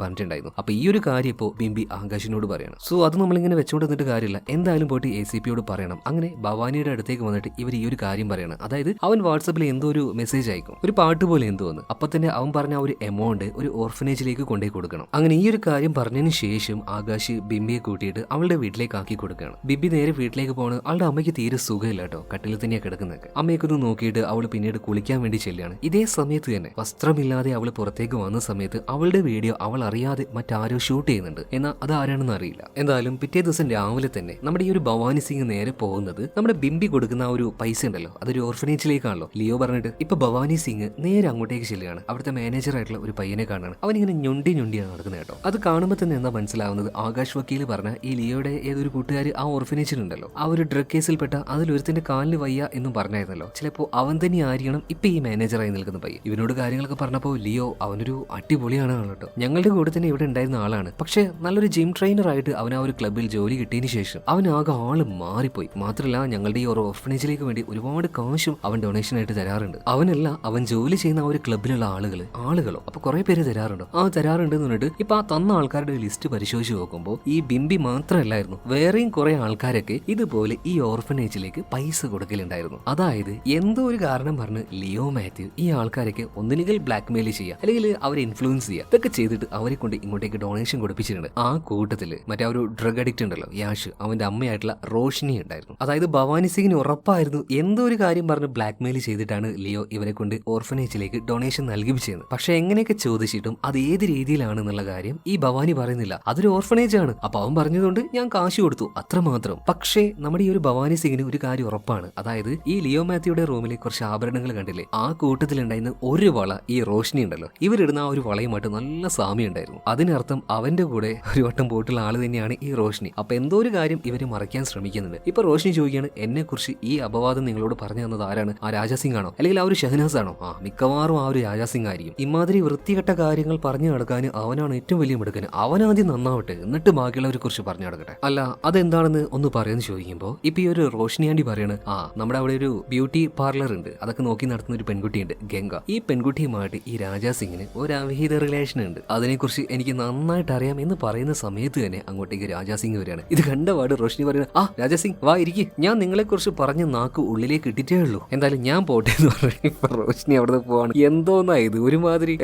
പറഞ്ഞിട്ടുണ്ടായിരുന്നു. അപ്പൊ ഈ ഒരു കാര്യം ഇപ്പോ ബിംബി ആകാശിനോട് പറയണം. സോ അത് നമ്മളിങ്ങനെ വെച്ചുകൊണ്ടിരുന്നിട്ട് കാര്യമില്ല. എന്തായാലും പോയിട്ട് എ സി പിയോട് പറയണം. അങ്ങനെ ഭവാനിയുടെ അടുത്തേക്ക് വന്നിട്ട് ഇവർ ഈ ഒരു കാര്യം പറയണം. അതായത് അവൻ വാട്സപ്പിൽ എന്തോ ഒരു മെസ്സേജ് അയക്കും. ഒരു പാട്ട് പോലെ എന്തോ ഒന്ന്. അപ്പൊ തന്നെ അവൻ പറഞ്ഞ ഒരു എമൗണ്ട് ഒരു ഓർഫനേജിലേക്ക് കൊണ്ടുപോയി കൊടുക്കണം. അങ്ങനെ ഈ ഒരു കാര്യം പറഞ്ഞതിന് ശേഷം ആകാശ് ബിംബിയെ കൂട്ടിയിട്ട് അവളുടെ വീട്ടിലേക്ക് ആക്കി കൊടുക്കുകയാണ്. ബിബി നേരെ വീട്ടിലേക്ക് പോകണം അവളുടെ അമ്മയ്ക്ക് തീരെ സുഖമില്ല കേട്ടോ. കട്ടിൽ തന്നെയാണ് കിടക്കുന്നത് അമ്മയൊക്കെ ഒന്ന് നോക്കിയിട്ട് അവൾ പിന്നീട് കുളിക്കാൻ വേണ്ടി ചെല്ലുകയാണ്. ഇതേ സമയത്ത് തന്നെ വസ്ത്രമില്ലാതെ അവൾ പുറത്തേക്ക് വന്ന സമയത്ത് അവളുടെ വീഡിയോ അവൾ അറിയാതെ മറ്റാരോ ഷൂട്ട് ചെയ്യുന്നുണ്ട്. എന്നാൽ അത് ആരാണെന്ന് അറിയില്ല. എന്തായാലും പിറ്റേ ദിവസം രാവിലെ തന്നെ നമ്മുടെ ഈ ഒരു ഭവാനി സിംഗ് നേരെ പോകുന്നത് നമ്മുടെ ബിംബി കൊടുക്കുന്ന ആ ഒരു പൈസ ഉണ്ടല്ലോ. അതൊരു ഓർഫനേജിലേക്കാണല്ലോ ലിയോ പറഞ്ഞിട്ട് ഇപ്പൊ ഭവാനി സിംഗ് നേരെ അങ്ങോട്ടേക്ക് ചെല്ലുകയാണ്. അവിടുത്തെ മാനേജർ ആയിട്ടുള്ള ഒരു പയ്യനെ കാണാണ് അവൻ ഇങ്ങനെ ഞൊണ്ടി ഞൊണ്ടിയാണ് നടക്കുന്നത് കേട്ടോ. അത് കാണുമ്പോൾ തന്നെ എന്താ മനസ്സിലാവുന്നത്? ആകാശ് വക്കീൽ പറഞ്ഞ ഈ ലിയോയുടെ ഏതൊരു കൂട്ടുകാർ ആ ഓർഫനേജിലുണ്ടല്ലോ ആ ഒരു ഡ്രഗ് കേസിൽപ്പെട്ട അതിലൊരുത്തിന്റെ കാലിന് വയ്യ എന്നും പറഞ്ഞായിരുന്നല്ലോ. ചിലപ്പോൾ അവൻ തന്നെ ആയിരിക്കണം ഇപ്പൊ ഈ മാനേജറായി നിൽക്കുന്ന പയ്യൻ. ഇവനോട് കാര്യങ്ങളൊക്കെ പറഞ്ഞപ്പോൾ ലിയോ ലിയോ അവനൊരു അടിപൊളിയാണ് ആളോട്ടോ ഞങ്ങളുടെ കൂടെ തന്നെ ഇവിടെ ഉണ്ടായിരുന്ന ആളാണ്. പക്ഷെ നല്ലൊരു ജിം ട്രെയിനർ ആയിട്ട് അവൻ ആ ഒരു ക്ലബിൽ ജോലി കിട്ടിയതിന് ശേഷം അവൻ ആകെ ആൾ മാറിപ്പോയി. മാത്രമല്ല ഞങ്ങളുടെ ഈ ഒരു ഓർഫനേജിലേക്ക് വേണ്ടി ഒരുപാട് കാശും അവൻ ഡൊണേഷൻ ആയിട്ട് തരാറുണ്ട്. അവനല്ല അവൻ ജോലി ചെയ്യുന്ന ആ ഒരു ക്ലബിലുള്ള ആളുകൾ ആളുകളോ. അപ്പൊ കുറെ പേര് തരാറുണ്ടോ? ആ തരാറുണ്ട് എന്ന് പറഞ്ഞിട്ട് ഇപ്പൊ ആ തന്ന ആൾക്കാരുടെ ലിസ്റ്റ് പരിശോധിച്ച് നോക്കുമ്പോൾ ഈ ബിംബി മാത്രമല്ലായിരുന്നു വേറെയും കുറെ ആൾക്കാരൊക്കെ ഇതുപോലെ ഈ ഓർഫനേജിലേക്ക് പൈസ കൊടുക്കലുണ്ടായിരുന്നു. അതായത് എന്തോ ഒരു കാരണം പറഞ്ഞ് ലിയോ മാത്യു ഈ ആൾക്കാരൊക്കെ ഒന്നില്ലെങ്കിൽ ബ്ലാക്ക് മെയിൽ ചെയ്യുക. അല്ലെങ്കിൽ അവരെ ഇൻഫ്ലുവൻസ് ചെയ്യുക. ഇതൊക്കെ ചെയ്തിട്ട് അവരെ കൊണ്ട് ഇങ്ങോട്ടേക്ക് ഡൊണേഷൻ കൊടുപ്പിച്ചിട്ടുണ്ട്. ആ കൂട്ടത്തിൽ മറ്റേ ഒരു ഡ്രഗ് അഡിക്റ്റ് ഉണ്ടല്ലോ യാഷ്. അവന്റെ അമ്മയായിട്ടുള്ള റോഷിനി ഉണ്ടായിരുന്നു. അതായത് ഭവാനി സിംഗിന് ഉറപ്പായിരുന്നു എന്തോ ഒരു കാര്യം പറഞ്ഞ് ബ്ലാക്ക് മെയിൽ ചെയ്തിട്ടാണ് ലിയോ ഇവരെ കൊണ്ട് ഓർഫനേജിലേക്ക് ഡൊണേഷൻ നൽകിപ്പിച്ചത്. പക്ഷെ എങ്ങനെയൊക്കെ ചോദിച്ചിട്ടും അത് ഏത് രീതിയിലാണെന്നുള്ള കാര്യം ഈ ഭവാനി പറയുന്നില്ല. അതൊരു ഓർഫനേജ് ആണ്. അപ്പൊ അവൻ പറഞ്ഞതുകൊണ്ട് ഞാൻ കാശ് കൊടുത്തു അത്രമാത്രം. പക്ഷേ നമ്മുടെ ഈ ഒരു ഭവാനി സിംഗിന് ഒരു കാര്യം ഉറപ്പാണ്. അതായത് ഈ ലിയോ മാത്യുയുടെ റൂമിലെ കുറച്ച് ആഭരണങ്ങൾ കണ്ടില്ലേ? ആ കൂട്ടത്തിലുണ്ടായിരുന്ന ഒരു വള ഈ റോഷിനി ഉണ്ടല്ലോ ഇവരിടുന്ന ആ ഒരു വളയുമായിട്ട് നല്ല സാമ്യം ഉണ്ടായിരുന്നു. അതിനർത്ഥം അവന്റെ കൂടെ ഒരു വട്ടം പോയിട്ടുള്ള ആൾ തന്നെയാണ് ഈ റോഷിനി. അപ്പൊ എന്തോ ഒരു കാര്യം ഇവർ മറയ്ക്കാൻ ശ്രമിക്കുന്നുണ്ട്. ഇപ്പൊ റോഷിനി ചോദിക്കുകയാണ് എന്നെ കുറിച്ച് ഈ അപവാദം നിങ്ങളോട് പറഞ്ഞു തന്നത് ആരാണ്? ആ രാജാസിംഗ് ആണോ അല്ലെങ്കിൽ ആ ഒരു ഷഹനാസ് ആണോ ആ മിക്കവാറും ആ ഒരു രാജാസിംഗ് ആയിരിക്കും ഇമാതിരി വൃത്തികെട്ട കാര്യങ്ങൾ പറഞ്ഞു നടക്കാൻ അവനാണ് ഏറ്റവും വലിയ മിടുക്കൻ. അവനാദ്യം നന്നാവട്ടെ എന്നിട്ട് ബാക്കിയുള്ളവരെ കുറിച്ച് പറഞ്ഞു നടക്കട്ടെ. അല്ല അതെന്താണെന്ന് ഒന്ന് പറയുന്നു ചോദിക്കുമ്പോൾ ഇപ്പൊ ഈ ഒരു റോഷിനിയാണ്ടി പറയാണ് ആ നമ്മുടെ അവിടെ ഒരു ബ്യൂട്ടി പാർലർ ഉണ്ട്. അതൊക്കെ നോക്കി നടത്തുന്ന ഒരു പെൺകുട്ടിയുണ്ട് ഗംഗ. ഈ പെൺകുട്ടിയുമായിട്ട് ഈ രാജാ സിംഗിന് ഒരു അവിഹിത റിലേഷൻ ഉണ്ട്. അതിനെക്കുറിച്ച് എനിക്ക് നന്നായിട്ട് അറിയാം എന്ന് പറയുന്ന സമയത്ത് തന്നെ അങ്ങോട്ടേക്ക് രാജാ സിംഗ് വരികയാണ്. ഇത് കണ്ട പാട് റോഷിനി പറയുന്നത് ആ രാജാ സിംഗ് വാ ഇരിക്കും. ഞാൻ നിങ്ങളെക്കുറിച്ച് കുറിച്ച് പറഞ്ഞ നാക്ക് ഉള്ളിലേക്ക് ഇട്ടിട്ടേ ഉള്ളൂ. എന്തായാലും ഞാൻ പോട്ടെ എന്ന് പറഞ്ഞു റോഷിനി അവിടെ പോവാണ്. എന്തോന്നാ ഇത് ഒരുമാതിരി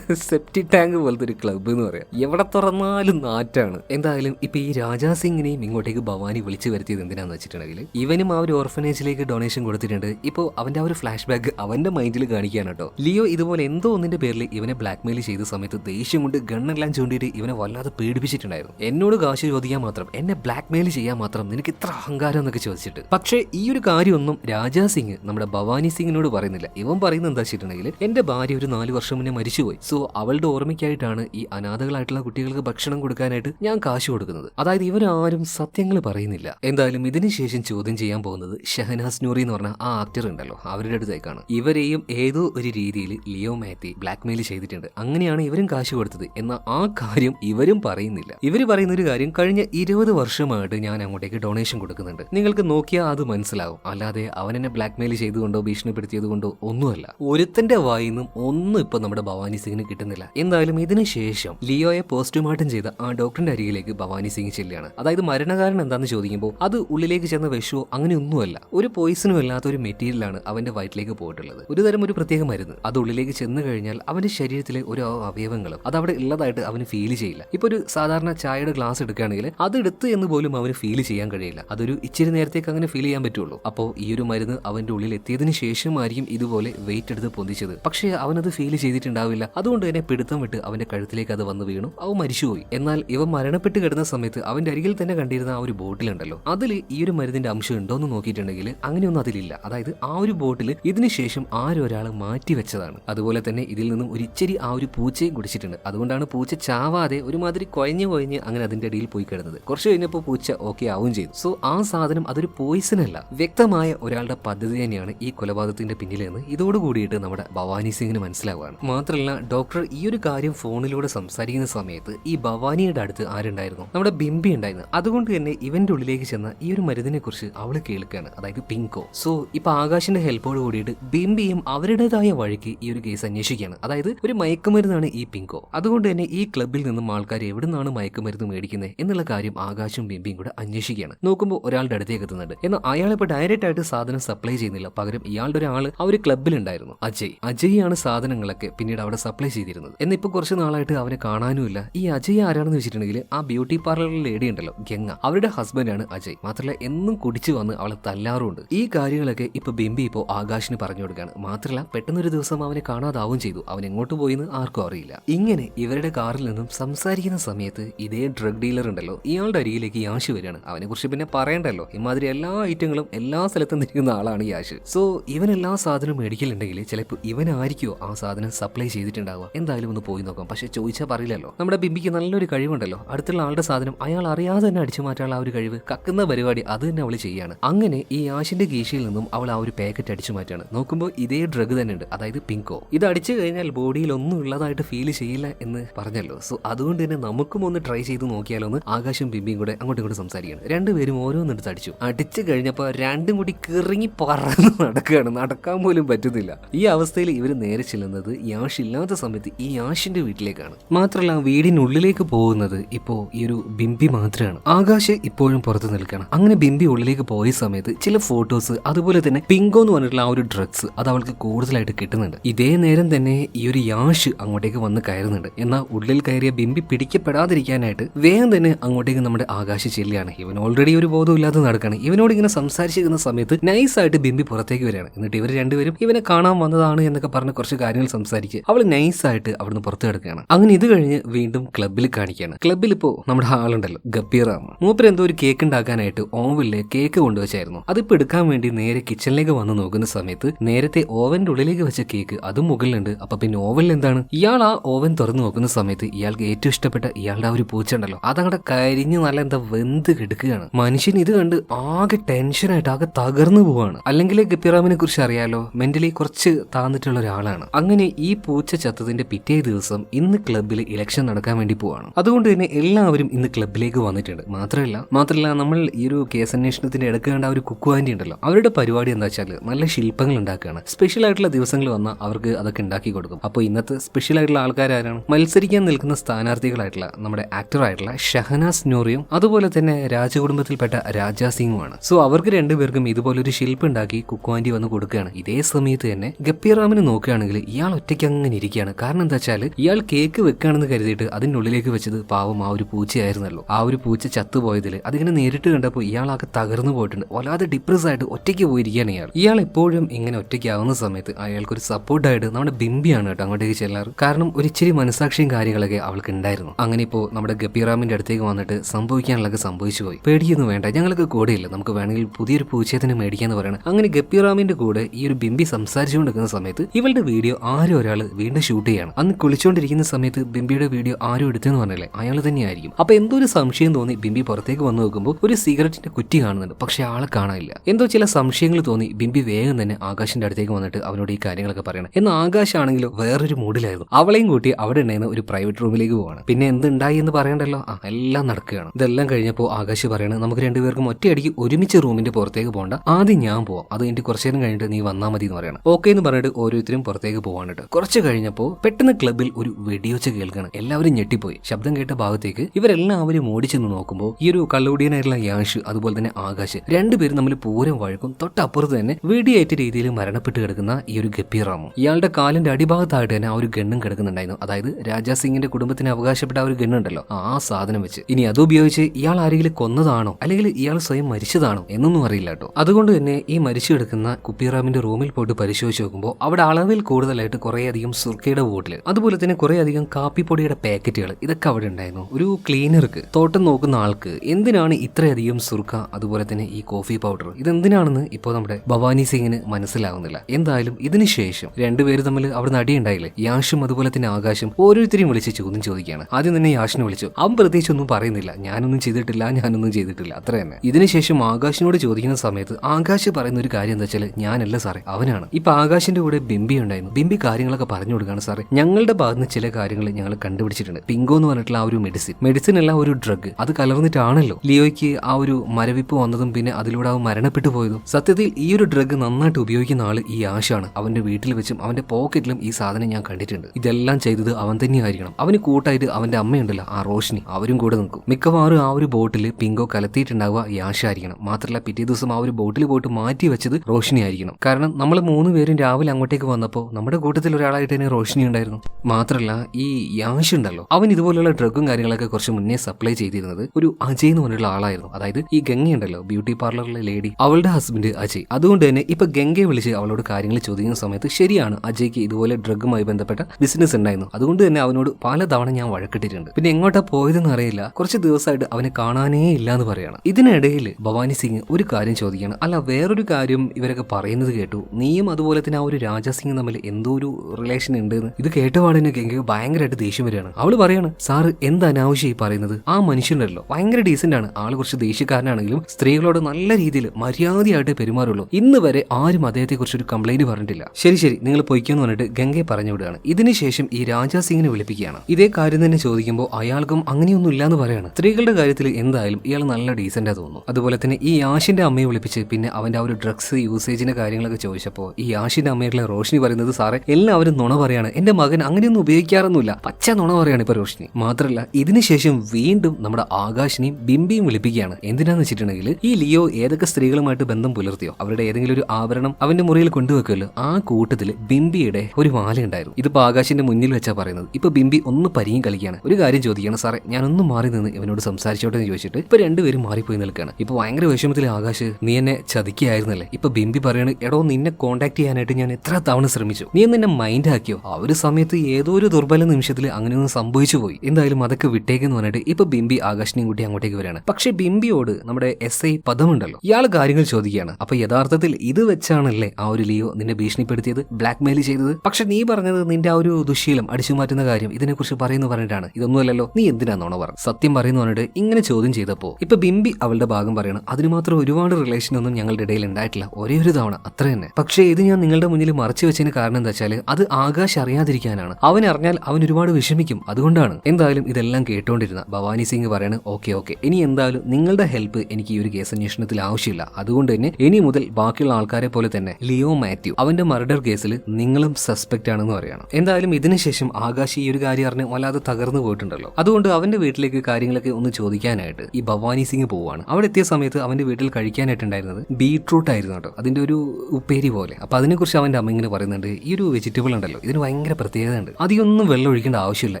സെപ്റ്റി ടാങ്ക് പോലത്തെ ഒരു ക്ലബ്ബ് എന്ന് പറയാം. എവിടെ തുറന്നാലും നാറ്റാണ്. എന്തായാലും ഇപ്പൊ ഈ രാജാ സിംഗിനെയും ഇങ്ങോട്ടേക്ക് ഭവാനി വിളിച്ചു വരുത്തിയത് എന്തിനാന്ന് വെച്ചിട്ടുണ്ടെങ്കിൽ ഇവനും ആ ഒരു ഓർഫനേജിലേക്ക് ഡൊണേഷൻ കൊടുത്തിട്ടുണ്ട്. ഇപ്പോൾ അവന്റെ ആ ഒരു ഫ്ലാഷ് ബാക്ക് അവന്റെ മൈൻഡിൽ കാണിക്കുകയാണ് കേട്ടോ. ലിയോ ഇതുപോലെ എന്തോ ഒന്നിന്റെ പേരിൽ ഇവനെ ബ്ലാക്ക്മെയിൽ ചെയ്ത സമയത്ത് ദേഷ്യം കൊണ്ട് ഗണ്ണെല്ലാം ചൂണ്ടിയിട്ട് ഇവനെ വല്ലാതെ പേടിപ്പിച്ചിട്ടുണ്ടായിരുന്നു. എന്നോട് കാശ് ചോദിക്കാൻ മാത്രം എന്നെ ബ്ലാക്ക്മെയിൽ ചെയ്യാൻ മാത്രം നിനക്ക് ഇത്ര അഹങ്കാരം എന്നൊക്കെ ചോദിച്ചിട്ട്. പക്ഷേ ഈ ഒരു കാര്യമൊന്നും രാജാ സിംഗ് നമ്മുടെ ഭവാനി സിംഗിനോട് പറയുന്നില്ല. ഇവൻ പറയുന്നത് എന്താ വെച്ചിട്ടുണ്ടെങ്കിൽ എന്റെ ഭാര്യ ഒരു നാല് വർഷം മുന്നേ മരിച്ചുപോയി. സോ അവളുടെ ഓർമ്മയ്ക്കായിട്ടാണ് ഈ അനാഥകളായിട്ടുള്ള കുട്ടികൾക്ക് ഭക്ഷണം കൊടുക്കാനായിട്ട് ഞാൻ കാശ് കൊടുക്കുന്നത്. അതായത് ഇവരാരും സത്യങ്ങൾ പറയുന്നില്ല. എന്തായാലും ഇതിനുശേഷം ചോദ്യം ചെയ്യാൻ പോകുന്നത് ഷഹനാസ് നൂറി എന്ന് പറഞ്ഞ ആ ആക്ടർ ഉണ്ടല്ലോ. അവരുടെ അടുത്തേക്കാണ്. ഇവരെയും ഏതോ ഒരു രീതിയിൽ ലിയോ മാറ്റി ബ്ലാക്ക്മെയിൽ ചെയ്തിട്ടുണ്ട്. അങ്ങനെയാണ് ഇവരും കാശ് കൊടുത്തത് എന്നാൽ ആ കാര്യം ഇവരും പറയുന്നില്ല. ഇവർ പറയുന്ന ഒരു കാര്യം കഴിഞ്ഞ ഇരുപത് വർഷമായിട്ട് ഞാൻ അങ്ങോട്ടേക്ക് ഡൊണേഷൻ കൊടുക്കുന്നുണ്ട്. നിങ്ങൾക്ക് നോക്കിയാൽ അത് മനസ്സിലാവും. അല്ലാതെ അവൻ എന്നെ ബ്ലാക്ക്മെയിൽ ചെയ്തുകൊണ്ടോ ഭീഷണിപ്പെടുത്തിയത് കൊണ്ടോ ഒന്നുമല്ല. ഒരുത്തന്റെ വായിൽ നിന്നും ഒന്നും ഇപ്പൊ നമ്മുടെ ഭവാനി സിംഗിന് കിട്ടുന്നില്ല. എന്തായാലും ഇതിനു ശേഷം ലിയോയെ പോസ്റ്റ്മോർട്ടം ചെയ്ത ആ ഡോക്ടറിന്റെ അരികിലേക്ക് ഭവാനി സിംഗ് ചെല്ലുകയാണ്. അതായത് മരണകാരണം എന്താണെന്ന് ചോദിക്കുമ്പോൾ അത് ഉള്ളിലേക്ക് ചെന്ന വിഷമോ അങ്ങനെയൊന്നുമല്ല. ഒരു പോയിസണും അല്ലാത്ത ഒരു മെറ്റീരിയലാണ് അവന്റെ വയറ്റിലേക്ക് പോയിട്ടുള്ളത്. ഒരു തരം ഒരു പ്രത്യേക മരുന്ന്. അത് ഉള്ളിലേക്ക് ചെന്ന് കഴിഞ്ഞാൽ അവന്റെ ശരീരത്തിലെ ഒരു അവയവങ്ങളും അത് അവിടെ ഉള്ളതായിട്ട് അവന് ഫീൽ ചെയ്യില്ല. ഇപ്പൊ ഒരു സാധാരണ ചായയുടെ ഗ്ലാസ് എടുക്കുകയാണെങ്കിൽ അത് എടുത്ത് എന്ന് പോലും അവന് ഫീൽ ചെയ്യാൻ കഴിയില്ല. അതൊരു ഇച്ചിരി നേരത്തേക്ക് അങ്ങനെ ഫീൽ ചെയ്യാൻ പറ്റുള്ളൂ. അപ്പോൾ ഈ ഒരു മരുന്ന് അവന്റെ ഉള്ളിൽ എത്തിയതിനു ശേഷമായിരിക്കും ഇതുപോലെ വെയിറ്റ് എടുത്ത് പൊന്തിച്ചത്. പക്ഷേ അവനത് ഫീൽ ചെയ്തിട്ടുണ്ടാവില്ല. അതുകൊണ്ട് തന്നെ പിടുത്തം വിട്ട് അവന്റെ കഴുത്തിലേക്ക് അത് വന്ന് വീണു. അവൻ മരിച്ചുപോയി. എന്നാൽ ഇവ മരണപ്പെട്ട് കിടന്ന സമയത്ത് അവന്റെ അരികിൽ തന്നെ കണ്ടിരുന്ന ആ ഒരു ബോട്ടിലുണ്ടല്ലോ. അതിൽ ഈ ഒരു മരുന്നിന്റെ അംശം ഉണ്ടോ എന്ന് നോക്കിയിട്ടുണ്ടെങ്കിൽ അങ്ങനെയൊന്നും അതിലില്ല. അതായത് ആ ഒരു ബോട്ടിൽ ഇതിനുശേഷം ആരൊരാൾ മാറ്റി വെച്ചതാണ് അതുപോലെ തന്നെ ഇതിൽ നിന്നും ഒരു ഇച്ചിരി ആ ഒരു പൂച്ചയും കുടിച്ചിട്ടുണ്ട്. അതുകൊണ്ടാണ് പൂച്ച ചാവാതെ ഒരുമാതിരി കുഴഞ്ഞു കൊയഞ്ഞ് അങ്ങനെ അതിന്റെ അടിയിൽ പോയി കിടന്നത്. കുറച്ച് കഴിഞ്ഞപ്പോൾ പൂച്ച ഓക്കെ ആവുകയും ചെയ്തു. സോ ആ സാധനം അതൊരു പോയിസൺ അല്ല. വ്യക്തമായ ഒരാളുടെ പദ്ധതി തന്നെയാണ് ഈ കൊലപാതകത്തിന്റെ പിന്നിലെന്ന് ഇതോട് കൂടിയിട്ട് നമ്മുടെ ഭവാനി സിംഗിന് മനസ്സിലാവുകയാണ്. മാത്രമല്ല ഡോക്ടർ ഈ ഒരു കാര്യം ഫോണിലൂടെ സംസാരിക്കുന്ന സമയത്ത് ഈ ഭവാനിയുടെ അടുത്ത് ആരുണ്ടായിരുന്നു? നമ്മുടെ ബിംബി ഉണ്ടായിരുന്നു. അതുകൊണ്ട് തന്നെ ഇവന്റെ ഉള്ളിലേക്ക് ചെന്ന ഈ ഒരു മരുന്നിനെ കുറിച്ച് അവൾ കേൾക്കുകയാണ്. അതായത് പിങ്കോ. സോ ഇപ്പൊ ആകാശിന്റെ ഹെൽപ്പോട് കൂടിയിട്ട് ബിംബിയും അവരുടേതായ വഴിക്ക് ഈ ഒരു കേസ് അന്വേഷിക്കുകയാണ്. അതായത് ഒരു മയക്കുമരുന്നാണ് ഈ പിങ്കോ. അതുകൊണ്ട് തന്നെ ഈ ക്ലബിൽ നിന്നും ആൾക്കാർ എവിടെ നിന്നാണ് മയക്കുമരുന്ന് മേടിക്കുന്നത് എന്നുള്ള കാര്യം ആകാശും ബിംബിയും കൂടെ അന്വേഷിക്കുകയാണ്. നോക്കുമ്പോൾ ഒരാളുടെ അടുത്തേക്ക് എത്തുന്നുണ്ട്. എന്നാൽ അയാൾ ഇപ്പൊ ഡയറക്റ്റ് ആയിട്ട് സാധനം സപ്ലൈ ചെയ്യുന്നില്ല. പകരം ഇയാളുടെ ഒരാൾ ആ ഒരു ക്ലബിൽ ഉണ്ടായിരുന്നു. അജയ്. അജയ്യാണ് സാധനങ്ങളൊക്കെ പിന്നീട് അവിടെ സപ്ലൈ ചെയ്തിരുന്നത്. എന്നാൽ ഇപ്പൊ കുറച്ച് നാളായിട്ട് അവനെ കാണാനുമില്ല. ഈ അജയ് ആരാണെന്ന് വെച്ചിട്ടുണ്ടെങ്കിൽ ആ ബ്യൂട്ടി പാർലറിലെ ലേഡി ഉണ്ടല്ലോ ഗംഗ. അവരുടെ ഹസ്ബൻഡാണ് അജയ്. മാത്രമല്ല എന്നും കുടിച്ചു വന്ന് അവളെ തല്ലാറുണ്ട് ഈ കാര്യങ്ങളൊക്കെ ഇപ്പൊ ബിംബി ഇപ്പോ ആകാശിന് പറഞ്ഞു കൊടുക്കുകയാണ്. മാത്രമല്ല പെട്ടെന്നൊരു ദിവസം അവനെ കാണാതാവും ചെയ്തു. അവൻ എങ്ങോട്ട് പോയിന്ന് ആർക്കും അറിയില്ല. ഇങ്ങനെ ഇവരുടെ കാറിൽ നിന്നും സംസാരിക്കുന്ന സമയത്ത് ഇതേ ഡ്രഗ് ഡീലർ ഉണ്ടല്ലോ. ഇയാളുടെ അരികിലേക്ക് യാഷ് വരികയാണ്. അവനെ കുറിച്ച് പിന്നെ പറയണ്ടല്ലോ. ഇമാതിരി എല്ലാ ഐറ്റങ്ങളും എല്ലാ സ്ഥലത്തും നിൽക്കുന്ന ആളാണ് യാഷ്. സോ ഇവൻ എല്ലാ സാധനവും മേടിക്കലുണ്ടെങ്കിൽ ചിലപ്പോൾ ഇവനായിരിക്കുമോ ആ സാധനം സപ്ലൈ ചെയ്തിട്ടുണ്ടാവുക. എന്തായാലും ഒന്ന് പോയി നോക്കാം. പക്ഷെ ചോദിച്ചാൽ പറയില്ലല്ലോ. നമ്മുടെ ബിംബിക്ക് നല്ലൊരു കഴിവുണ്ടല്ലോ. അടുത്തുള്ള ആളുടെ സാധനം അയാൾ അറിയാതെ തന്നെ അടിച്ചു മാറ്റാനുള്ള ആ ഒരു കഴിവ് കക്കുന്ന പരിപാടി അത് തന്നെ അവൾ ചെയ്യാണ്. അങ്ങനെ ഈ യാഷിന്റെ കീശയിൽ നിന്നും അവൾ ആ ഒരു പാക്കറ്റ് അടിച്ചു മാറ്റാണ്. നോക്കുമ്പോൾ ഇതേ ഡ്രഗ് തന്നെ ഉണ്ട് അതായത് പിങ്കോ. ഇത് അടിച്ചു കഴിഞ്ഞാൽ ബോഡിയിൽ ഒന്നും ഉള്ളതായിട്ട് ഫീൽ ചെയ്യില്ല എന്ന് പറഞ്ഞല്ലോ. സോ അതുകൊണ്ട് തന്നെ നമുക്കും ഒന്ന് ട്രൈ ചെയ്ത് നോക്കിയാലോ എന്ന് ആകാശം ബിംബിയും കൂടെ അങ്ങോട്ടും ഇങ്ങോട്ടും സംസാരിക്കുകയാണ്. രണ്ടുപേരും ഓരോന്നെടുത്ത് അടിച്ചു. അടിച്ചു കഴിഞ്ഞപ്പോൾ രണ്ടും കൂടി കിറങ്ങി പറന്ന് നടക്കുകയാണ്. നടക്കാൻ പോലും പറ്റുന്നില്ല. ഈ അവസ്ഥയിൽ ഇവർ നേരെ ചെല്ലുന്നത് യാഷ് ഇല്ലാത്ത സമയത്ത് ഈ യാഷിന്റെ വീട്ടിലേക്കാണ്. മാത്രമല്ല വീടിനുള്ളിലേക്ക് പോകുന്നത് ഇപ്പോൾ ഈ ഒരു ബിംബി മാത്രമാണ്. ആകാശ് ഇപ്പോഴും പുറത്ത് നിൽക്കണം അങ്ങനെ ബിംബി ഉള്ളിലേക്ക് പോയ സമയത്ത് ചില ഫോട്ടോസ് അതുപോലെ തന്നെ പിങ്കോ എന്ന് പറഞ്ഞിട്ടുള്ള ആ ഒരു ഡ്രഗ്സ് അത് അവൾക്ക് കൂടുതലായിട്ട് കിട്ടുന്നുണ്ട്. ഇതേ നേരം തന്നെ ഈ ഒരു യാഷ് അങ്ങോട്ടേക്ക് വന്ന് കയറുന്നുണ്ട്. എന്നാൽ ഉള്ളിൽ കയറിയ ബിംബി പിടിക്കപ്പെടാതിരിക്കാനായിട്ട് വേഗം തന്നെ അങ്ങോട്ടേക്ക് നമ്മുടെ ആകാശ് ചെല്ലുകയാണ്. ഇവൻ ഓൾറെഡി ഒരു ബോധമില്ലാതെ നടക്കുകയാണ്. ഇവനോട് ഇങ്ങനെ സംസാരിച്ചിരിക്കുന്ന സമയത്ത് നൈസായിട്ട് ബിംബി പുറത്തേക്ക് വരികയാണ്. എന്നിട്ട് ഇവർ രണ്ടുപേരും ഇവനെ കാണാൻ വന്നതാണ് എന്നൊക്കെ പറഞ്ഞ് കുറച്ച് കാര്യങ്ങൾ സംസാരിക്കുക അവൾ നൈസായിട്ട് അവിടുന്ന് പുറത്ത് കിടക്കുകയാണ്. അങ്ങനെ ഇത് കഴിഞ്ഞ് വീണ്ടും ക്ലബിൽ കാണിക്കുകയാണ്. ക്ലബിൽ ഇപ്പോ നമ്മുടെ ആളുണ്ടല്ലോ ഗപ്പീറാമ മൂപ്പർ എന്തോ ഒരു കേക്ക് ഉണ്ടാക്കാനായിട്ട് ഓവനിലെ കേക്ക് കൊണ്ടുവച്ചായിരുന്നു. അതിപ്പോ എടുക്കാൻ വേണ്ടി നേരെ കിച്ചണിലേക്ക് വന്ന് നോക്കുന്ന സമയത്ത് നേരത്തെ ഓവന്റെ ഉള്ളിലേക്ക് വെച്ച കേക്ക് അതും മുകളിലുണ്ട്. അപ്പൊ പിന്നെ ഓവനിൽ എന്താണ്? ഇയാൾ ആ ഓവൻ തുറന്നു നോക്കുന്ന സമയത്ത് ഇയാൾക്ക് ഏറ്റവും ഇഷ്ടപ്പെട്ട ഇയാളുടെ ആ ഒരു പൂച്ച ഉണ്ടല്ലോ. അതങ്ങടെ കരിഞ്ഞ് നല്ല എന്താ വെന്ത് കിടക്കുകയാണ്. മനുഷ്യൻ ഇത് കണ്ട് ആകെ ടെൻഷനായിട്ട് ആകെ തകർന്നു പോവാണ്. അല്ലെങ്കിൽ ഗപ്പിറാമിനെ കുറിച്ച് അറിയാലോ? മെന്റലി കുറച്ച് താന്നിട്ടുള്ള ഒരാളാണ്. അങ്ങനെ ഈ പൂച്ച ചത്തതിന്റെ പിറ്റേ ദിവസം ഇന്ന് ക്ലബിൽ ഇലക്ഷൻ നടക്കാൻ വേണ്ടി പോവാണ്. അതുകൊണ്ട് തന്നെ എല്ലാവരും ഇന്ന് ക്ലബിലേക്ക് വന്നിട്ടുണ്ട്. മാത്രമല്ല മാത്രമല്ല നമ്മൾ ഈ ഒരു കേസ് അന്വേഷണത്തിന്റെ എടുക്കേണ്ട ഒരു കുക്കുവാന്റി ഉണ്ടല്ലോ. അവരുടെ പരിപാടി എന്താ വെച്ചാൽ നല്ല ശില്പങ്ങൾ ഉണ്ടാക്കുകയാണ്. സ്പെഷ്യൽ ആയിട്ടുള്ള ദിവസങ്ങൾ വന്നാൽ അവർക്ക് അതൊക്കെ ഉണ്ടാക്കി കൊടുക്കും. അപ്പോൾ ഇന്നത്തെ സ്പെഷ്യൽ ആയിട്ടുള്ള ആൾക്കാരാരാണ് മത്സരിക്കാൻ നിൽക്കുന്ന സ്ഥാനാർത്ഥികളായിട്ടുള്ള നമ്മുടെ ആക്ടറായിട്ടുള്ള ഷഹനാസ് നൂറിയും അതുപോലെ തന്നെ രാജകുടുംബത്തിൽപ്പെട്ട രാജാ സിംഗുമാണ്. സോ അവർക്ക് രണ്ടുപേർക്കും ഇതുപോലൊരു ശില്പം ഉണ്ടാക്കി കുക്കുവാൻഡി വന്ന് കൊടുക്കുകയാണ്. ഇതേ സമയത്ത് തന്നെ ഗപ്പിറാമിനെ നോക്കുകയാണെങ്കിൽ ഇയാൾ ഒറ്റയ്ക്ക് അങ്ങനെ ഇരിക്കുകയാണ്. കാരണം എന്താ വെച്ചാൽ ഇയാൾ കേക്ക് വെക്കുകയാണെന്ന് കരുതിയിട്ട് അതിന്റെ ഉള്ളിലേക്ക് വെച്ചത് പാവം ആ ഒരു പൂച്ചയായിരുന്നല്ലോ. ആ ഒരു പൂച്ച ചത്തുപോയതിൽ അതിങ്ങനെ നേരിട്ട് കണ്ടപ്പോൾ ഇയാളാകെ തകർന്നു പോയിട്ടുണ്ട്. വല്ലാതെ ഡിപ്രസ് ആയിട്ട് ഒറ്റയ്ക്ക് പോയിരിക്കുകയാണ് ഇയാൾ. ഇയാൾ എപ്പോഴും ഇങ്ങനെ ഒറ്റയ്ക്കാവുന്ന സമയത്ത് അയാൾക്കൊരു സപ്പോർട്ടായിട്ട് നമ്മുടെ ബിംബിയാണ് കേട്ടോ അങ്ങോട്ടേക്ക് ചെല്ലാറ്. കാരണം ഒരു ഇച്ചിരി മനസാക്ഷിയും കാര്യങ്ങളൊക്കെ അവൾക്ക് ഉണ്ടായിരുന്നു. അങ്ങനെ ഇപ്പോൾ നമ്മുടെ ഗപ്പിറാമിന്റെ അടുത്തേക്ക് വന്നിട്ട് സംഭവിക്കാനുള്ളതൊക്കെ സംഭവിച്ചു പോയി. പേടിയൊന്നും വേണ്ട ഞങ്ങൾക്ക് കൂടെയില്ല. നമുക്ക് വേണമെങ്കിൽ പുതിയൊരു പൂച്ചയെ തന്നെ മേടിക്കാന്ന് പറയണം. അങ്ങനെ ഗപ്പിറാമിന്റെ കൂടെ ഈ ഒരു ബിംബി സംസാരിച്ചുകൊണ്ടിരിക്കുന്ന സമയത്ത് ഇവളുടെ വീഡിയോ ആരും ഒരാൾ വീണ്ടും ഷൂട്ട് ചെയ്യണം. അന്ന് കുളിച്ചുകൊണ്ടിരിക്കുന്ന സമയത്ത് ബിംബിയുടെ വീഡിയോ ആരും എടുത്തെന്ന് പറഞ്ഞല്ലേ അയാൾ തന്നെയായിരിക്കും. അപ്പൊ എന്തോ ഒരു സംശയം തോന്നി ബിംബി പുറത്തേക്ക് വന്നു നോക്കുമ്പോൾ ഒരു സിഗരറ്റിന്റെ കുറ്റി കാണുന്നുണ്ട് പക്ഷെ ആളെ കാണാനില്ല. എന്തോ ചില സംശയങ്ങൾ തോന്നി ബിംബി വേഗം തന്നെ ആകാശിന്റെ അടുത്തേക്ക് വന്നിട്ട് അവനോട് ഈ കാര്യങ്ങളൊക്കെ പറയണം. എന്നാൽ ആകാശാണെങ്കിലോ വേറൊരു മൂഡിലായിരുന്നു അവളെയും കൂട്ടി അവിടെ ഉണ്ടായിരുന്ന ഒരു പ്രൈവറ്റ് റൂമിലേക്ക് പോവാണ്. പിന്നെ എന്തുണ്ടായി എന്ന് പറയണ്ടല്ലോ? ആ എല്ലാം നടക്കുകയാണ്. ഇതെല്ലാം കഴിഞ്ഞപ്പോൾ ആകാശ് പറയണത് നമുക്ക് രണ്ടുപേർക്കും ഒറ്റയടിക്ക് ഒരുമിച്ച് റൂമിന്റെ പുറത്തേക്ക് പോകണ്ട. ആദ്യം ഞാൻ പോവാം. അത് കഴിഞ്ഞിട്ട് കുറച്ചു നേരം കഴിഞ്ഞിട്ട് നീ വന്നാൽ മതി എന്ന് പറയണം. ഓക്കെ എന്ന് പറഞ്ഞിട്ട് ഓരോരുത്തരും പുറത്തേക്ക് പോവാണ് കുറച്ച് കഴിഞ്ഞപ്പോൾ പെട്ടെന്ന് ക്ലബിൽ ഒരു വെടിയൊച്ച കേൾക്കണം. എല്ലാവരും ഞെട്ടിപ്പോയി. ശബ്ദം കേട്ട ഭാഗത്തേക്ക് ഇവരെല്ലാവരും ഓടിച്ചെന്ന് നോക്കുമ്പോൾ ഈ ഒരു കള്ളുടിയനായിട്ടുള്ള യാഷ് അതുപോലെ തന്നെ ആകാശ് രണ്ടുപേരും നമ്മൾ പൂരം വഴക്കും തൊട്ടപ്പുറത്ത് തന്നെ വെടിയേറ്റ രീതിയിൽ മരണപ്പെട്ട് കിടക്കുന്ന ഈ ഒരു ഗപ്പീറാമും ഇയാളുടെ കാലിന്റെ അടിഭാഗത്തായിട്ട് തന്നെ ആ ഒരു ഗണ്ണും കിടക്കുന്നുണ്ടായിരുന്നു. അതായത് രാജാ സിംഗിന്റെ കുടുംബത്തിന് അവകാശപ്പെട്ട ആ ഒരു ഗണ്ണുണ്ടല്ലോ. ആ സാധനം വെച്ച്. ഇനി അത് ഉപയോഗിച്ച് ഇയാൾ ആരെങ്കിലും കൊന്നതാണോ? അല്ലെങ്കിൽ ഇയാൾ സ്വയം മരിച്ചതാണോ? എന്നൊന്നും അറിയില്ല കേട്ടോ. അതുകൊണ്ട് തന്നെ ഈ മരിച്ചു കിടക്കുന്ന കുപ്പിറാമിന്റെ റൂമിൽ പോയിട്ട് പരിശോധിച്ച് നോക്കുമ്പോൾ അവിടെ അളവിൽ കൂടുതലായിട്ട് കുറേയധികം സുർക്കയുടെ ബോട്ടിൽ അതുപോലെ തന്നെ കുറേയധികം കാപ്പിപ്പൊടിയുടെ പാക്കറ്റുകൾ ഇതൊക്കെ അവിടെ ഉണ്ടായിരുന്നു. ഒരു ക്ലീനർക്ക് തോട്ടം നോക്കുന്ന ആൾക്ക് എന്തിനാണ് ഇത്രയധികം സുർക്ക അതുപോലെ തന്നെ ഈ കോഫി പൗഡർ? ഇതെന്തിനാണെന്ന് ഇപ്പോൾ നമ്മുടെ ഭവാനി സിംഗിന് മനസ്സിലാവുന്നില്ല. എന്തായാലും ഇതിനുശേഷം രണ്ടുപേര് തമ്മിൽ അവിടെ അടിയുണ്ടായില്ലേ യാഷും അതുപോലെ തന്നെ ആകാശും ഓരോരുത്തരെയും വിളിച്ച് ചോദ്യം ചോദിക്കുകയാണ്. ആദ്യം തന്നെ യാഷിനെ വിളിച്ചു. അവൻ പ്രത്യേകിച്ച് ഒന്നും പറയുന്നില്ല. ഞാനൊന്നും ചെയ്തിട്ടില്ല. ഞാനൊന്നും ചെയ്തിട്ടില്ല. അത്ര തന്നെ. ഇതിനുശേഷം ആകാശിനോട് ചോദിക്കുന്ന സമയത്ത് ആകാശ് പറയുന്ന ഒരു കാര്യം എന്താ വെച്ചാൽ ഞാനല്ല സാറേ അവനാണ്. ഇപ്പൊ ആകാശിന്റെ കൂടെ ബിംബി ഉണ്ടായിരുന്നു. ബിംബി കാര്യങ്ങളൊക്കെ പറഞ്ഞു കൊടുക്കുകയാണ് സാറേ. ഞങ്ങളുടെ ഭാഗത്ത് ചില കാര്യങ്ങൾ ഞങ്ങൾ കണ്ടുപിടിച്ചിട്ടുണ്ട്. പിങ്കോ എന്ന് പറഞ്ഞിട്ടുള്ള ആ ഒരു മെഡിസിൻ മെഡിസിൻ അല്ല ഒരു ഡ്രഗ് അത് കലർന്നിട്ടാണല്ലോ. ലിയോയ്ക്ക് ആ ഒരു മരവിപ്പ് വന്നതും പിന്നെ അതിലൂടെ അവൻ മരണപ്പെട്ടു പോയതും. സത്യത്തിൽ ഈ ഒരു ഡ്രഗ് നന്നായിട്ട് ഉപയോഗിക്കുന്ന ആൾ ഈ ആശാണ്. അവന്റെ വീട്ടിൽ വെച്ചും അവന്റെ പോക്കറ്റിലും ഈ സാധനം ഞാൻ കണ്ടിട്ടുണ്ട്. ഇതെല്ലാം ചെയ്തത് അവൻ തന്നെയായിരിക്കണം. അവന് കൂട്ടായിട്ട് അവന്റെ അമ്മയുണ്ടല്ലോ ആ റോഷിനി. അവരും കൂടെ നിൽക്കും. മിക്കവാറും ആ ഒരു ബോട്ടിൽ പിങ്കോ കലത്തിയിട്ടുണ്ടാവുക ഈ ആശായിരിക്കണം മാത്രമല്ല പിറ്റേ ദിവസം ആ ഒരു ബോട്ടിൽ പോയിട്ട് മാറ്റി വെച്ചത് റോഷിനി ആയിരിക്കണം. കാരണം നമ്മൾ മൂന്ന് പേരും രാവിലെ അങ്ങോട്ടേക്ക് വന്നപ്പോൾ നമ്മുടെ കൂട്ടത്തിൽ ഒരാളായിട്ട് തന്നെ റോഷിനി ഉണ്ടായിരുന്നു. മാത്രമല്ല ഈ യാഷ് ഉണ്ടല്ലോ അവൻ ഇതുപോലുള്ള ഡ്രഗും കാര്യങ്ങളൊക്കെ കുറച്ച് മുന്നേ സപ്ലൈ ചെയ്തിരുന്നത് ഒരു അജയ് എന്ന് പറഞ്ഞിട്ടുള്ള ആളായിരുന്നു. അതായത് ഈ ഗംഗയുണ്ടല്ലോ ബ്യൂട്ടി പാർലറിലെ ലേഡി അവളുടെ ഹസ്ബൻഡ് അജയ്. അതുകൊണ്ട് തന്നെ ഇപ്പൊ ഗംഗയെ വിളിച്ച് അവളോട് കാര്യങ്ങൾ ചോദിക്കുന്ന സമയത്ത് ശരിയാണ് അജയ്ക്ക് ഇതുപോലെ ഡ്രഗുമായി ബന്ധപ്പെട്ട ബിസിനസ് ഉണ്ടായിരുന്നു. അതുകൊണ്ട് തന്നെ അവനോട് പലതവണ ഞാൻ വഴക്കിട്ടിട്ടുണ്ട്. പിന്നെ എങ്ങോട്ടാ പോയതെന്ന് അറിയില്ല. കുറച്ച് ദിവസമായിട്ട് അവനെ കാണാനേ ഇല്ല എന്ന് പറയണം. ഇതിനിടയിൽ ഭവാനി സിംഗ് ഒരു കാര്യം ചോദിക്കുകയാണ്. അല്ല വേറൊരു കാര്യം ഇവരൊക്കെ പറയുന്നത് കേട്ടു. നീയും അതുപോലെ തന്നെ ആ ഒരു രാജാ സിംഗ് തമ്മിൽ എന്തോ ഒരു റിലേഷൻ ഉണ്ട് ഇത് കേട്ടുപാടിനൊക്കെ എനിക്ക് ഭയങ്കരമായിട്ട് ദേഷ്യം വരികയാണ്. അവൾ പറയാണ് സാറ് എന്ത് അനാവശ്യം ഈ പറയുന്നത്? ആ മനുഷ്യനുണ്ടല്ലോ. ഭയങ്കര ഡീസെന്റ് ആണ്. ആൾ കുറച്ച് ദേഷ്യക്കാരനാണെങ്കിലും സ്ത്രീകളോട് നല്ല രീതിയിൽ മര്യാദയായിട്ട് പെരുമാറുള്ളൂ. ഇന്ന് വരെ ആരും അദ്ദേഹത്തെ കുറിച്ച് ഒരു കംപ്ലൈന്റ് പറഞ്ഞിട്ടില്ല. ശരി ശരി നിങ്ങൾ പൊയ്ക്കാന്ന് പറഞ്ഞിട്ട് ഗംഗയെ പറഞ്ഞു വിടുകയാണ് ഇതിനുശേഷം ഈ രാജാ സിംഗിനെ വിളിപ്പിക്കുകയാണ്. ഇതേ കാര്യം തന്നെ ചോദിക്കുമ്പോൾ അയാൾക്കും അങ്ങനെയൊന്നും ഇല്ലാന്ന് പറയാണ്. സ്ത്രീകളുടെ കാര്യത്തിൽ എന്തായാലും ഇയാൾ നല്ല ഡീസന്റാ തോന്നുന്നു. അതുപോലെ തന്നെ ഈ യാഷിന്റെ അമ്മയെ വിളിപ്പിച്ച് പിന്നെ അവന്റെ ആ ഒരു ഡ്രഗ്സ് യൂസേജിന്റെ കാര്യങ്ങളൊക്കെ ചോദിച്ചപ്പോൾ ഈ യാഷിന്റെ അമ്മയായിട്ടുള്ള റോഷിനി പറയുന്നത് സാറേ എല്ലാവരും നുണ പറയാണ്. എന്റെ മകൻ അങ്ങനെയൊന്നും ഉപയോഗിക്കാറൊന്നുമില്ല. പച്ച നുണ പറയാണ് ഇപ്പൊ റോഷിനി. മാത്രമല്ല ഇതിനുശേഷം വീണ്ടും നമ്മുടെ ആകാശിനെയും ബിംബിയും വിളിപ്പിക്കുകയാണ്. എന്തിനാന്ന് വെച്ചിട്ടുണ്ടെങ്കിൽ ഈ ലിയോ ഏതൊക്കെ സ്ത്രീകളുമായിട്ട് ബന്ധം പുലർത്തിയോ അവരുടെ ഏതെങ്കിലും ഒരു ആഭരണം അവന്റെ മുറിയിൽ കൊണ്ടുവെക്കുമല്ലോ. ആ കൂട്ടത്തിൽ ബിംബിയുടെ ഒരു മാല ഉണ്ടായിരുന്നു ഇതിപ്പോ ആകാശിന്റെ മുന്നിൽ വെച്ചാ പറയുന്നത്. ഇപ്പൊ ബിംബി ഒന്ന് പരിയും കളിക്കുകയാണ്. ഒരു കാര്യം ചോദിക്കുകയാണ് സാറേ. ഒന്ന് മാറി നിന്ന് ഇവനോട് സംസാരിച്ചോട്ടെ എന്ന് ചോദിച്ചിട്ട് ഇപ്പൊ രണ്ടുപേരും മാറിപ്പോയി നിൽക്കുകയാണ്. ഇപ്പൊ ഭയങ്കര വിഷമത്തിൽ ആകാശ് നീ എന്നെ ചതിക്കുകയായിരുന്നല്ലേ? ഇപ്പൊ ബിംബി പറയാണ് എടോ നിന്നെ കോൺടാക്ട് ചെയ്യാനായിട്ട് ഞാൻ എത്ര തവണ ശ്രമിച്ചു. നീ ഒന്ന് എന്നെ മൈൻഡ് ആക്കിയോ? ആ ഒരു സമയത്ത് ഏതോ ഒരു ദുർബല നിമിഷത്തിൽ അങ്ങനെയൊന്നും സംഭവിച്ചു പോയി. എന്തായാലും അതൊക്കെ വിട്ടേക്കെന്ന് പറഞ്ഞിട്ട് ഇപ്പൊ ബിംബി ആകാശിനെയും കൂട്ടി അങ്ങോട്ടേക്ക് വരികയാണ്. പക്ഷെ ബിംബിയോട് നമ്മുടെ എസ് ഐ പദമുണ്ടല്ലോ. ഇയാൾ കാര്യങ്ങൾ ചോദിക്കുകയാണ്. അപ്പൊ യഥാർത്ഥത്തിൽ ഇത് വെച്ചാണല്ലേ ആ ഒരു ലിയോ നിന്നെ ഭീഷണിപ്പെടുത്തിയത് ബ്ലാക്ക് മെയിൽ ചെയ്തത്? പക്ഷെ നീ പറഞ്ഞത് നിന്റെ ആ ഒരു ദുശീലം അടിച്ചു മാറ്റുന്ന കാര്യം ഇതിനെക്കുറിച്ച് പറയുന്നു പറഞ്ഞിട്ടാണ്. ഇതൊന്നുമല്ലല്ലോ നീ എന്തിനാന്നോണ പറഞ്ഞു സത്യം പറയുന്നു പറഞ്ഞിട്ട് ഇങ്ങനെ ചോദ്യം ചെയ്തപ്പോൾ ഇപ്പൊ ബിംബി അവളുടെ ഭാഗം പറയണം. അതിന് മാത്രം ഒരുപാട് റിലേഷൻ ഒന്നും ഞങ്ങളുടെ ഇടയിൽ ഉണ്ടായിട്ടില്ല. ഒരേ ഒരു തവണ അത്ര തന്നെ. പക്ഷേ ഇത് ഞാൻ നിങ്ങളുടെ മുന്നിൽ മറച്ചു വെച്ചതിന് കാരണം എന്താ വെച്ചാൽ അത് ആകാശ് അറിയാതിരിക്കാനാണ്. അവൻ അറിഞ്ഞാൽ അവൻ ഒരുപാട് വിഷമിക്കും. അതുകൊണ്ടാണ് എന്തായാലും ഇതെല്ലാം കേട്ടോണ്ടിരുന്ന. ഭവാനി സിംഗ് പറയണ ഓക്കെ ഓക്കെ. ഇനി എന്തായാലും നിങ്ങളുടെ ഹെൽപ്പ് എനിക്ക് ഈ ഒരു കേസ് അന്വേഷണത്തിൽ ആവശ്യമില്ല. അതുകൊണ്ട് തന്നെ ഇനി മുതൽ ബാക്കിയുള്ള ആൾക്കാരെ പോലെ തന്നെ ലിയോ മാത്യു അവന്റെ മർഡർ കേസിൽ നിങ്ങളും സസ്പെക്ട് ആണെന്ന് പറയണം. എന്തായാലും ഇതിനുശേഷം ആകാശ് ഈ ഒരു കാര്യം അറിഞ്ഞ് വല്ലാതെ തകർന്നു പോയിട്ടുണ്ടല്ലോ. അതുകൊണ്ട് അവന്റെ വീട്ടിലേക്ക് കാര്യങ്ങളൊക്കെ ഒന്ന് ചോദിക്കാനായിട്ട് ഈ ഭവാനി സിംഗ് പോവാണ്. അവിടെ എത്തിയ സമയത്ത് അവന്റെ വീട്ടിൽ കഴിക്കാനായിട്ടുണ്ടായിരുന്നത് ബീട്രൂട്ട് ആയിരുന്നു കേട്ടോ. അതിന്റെ ഒരു ഉപ്പേരി പോലെ. അപ്പൊ അതിനെക്കുറിച്ച് അവന്റെ അമ്മ ഇങ്ങനെ പറയുന്നുണ്ട് ഈ ഒരു വെജിറ്റബിൾ ഉണ്ടല്ലോ ഇതിന് ഭയങ്കര പ്രത്യേകത ഉണ്ട് അധികമൊന്നും വെള്ളം ഒഴിക്കേണ്ട ആവശ്യമില്ല.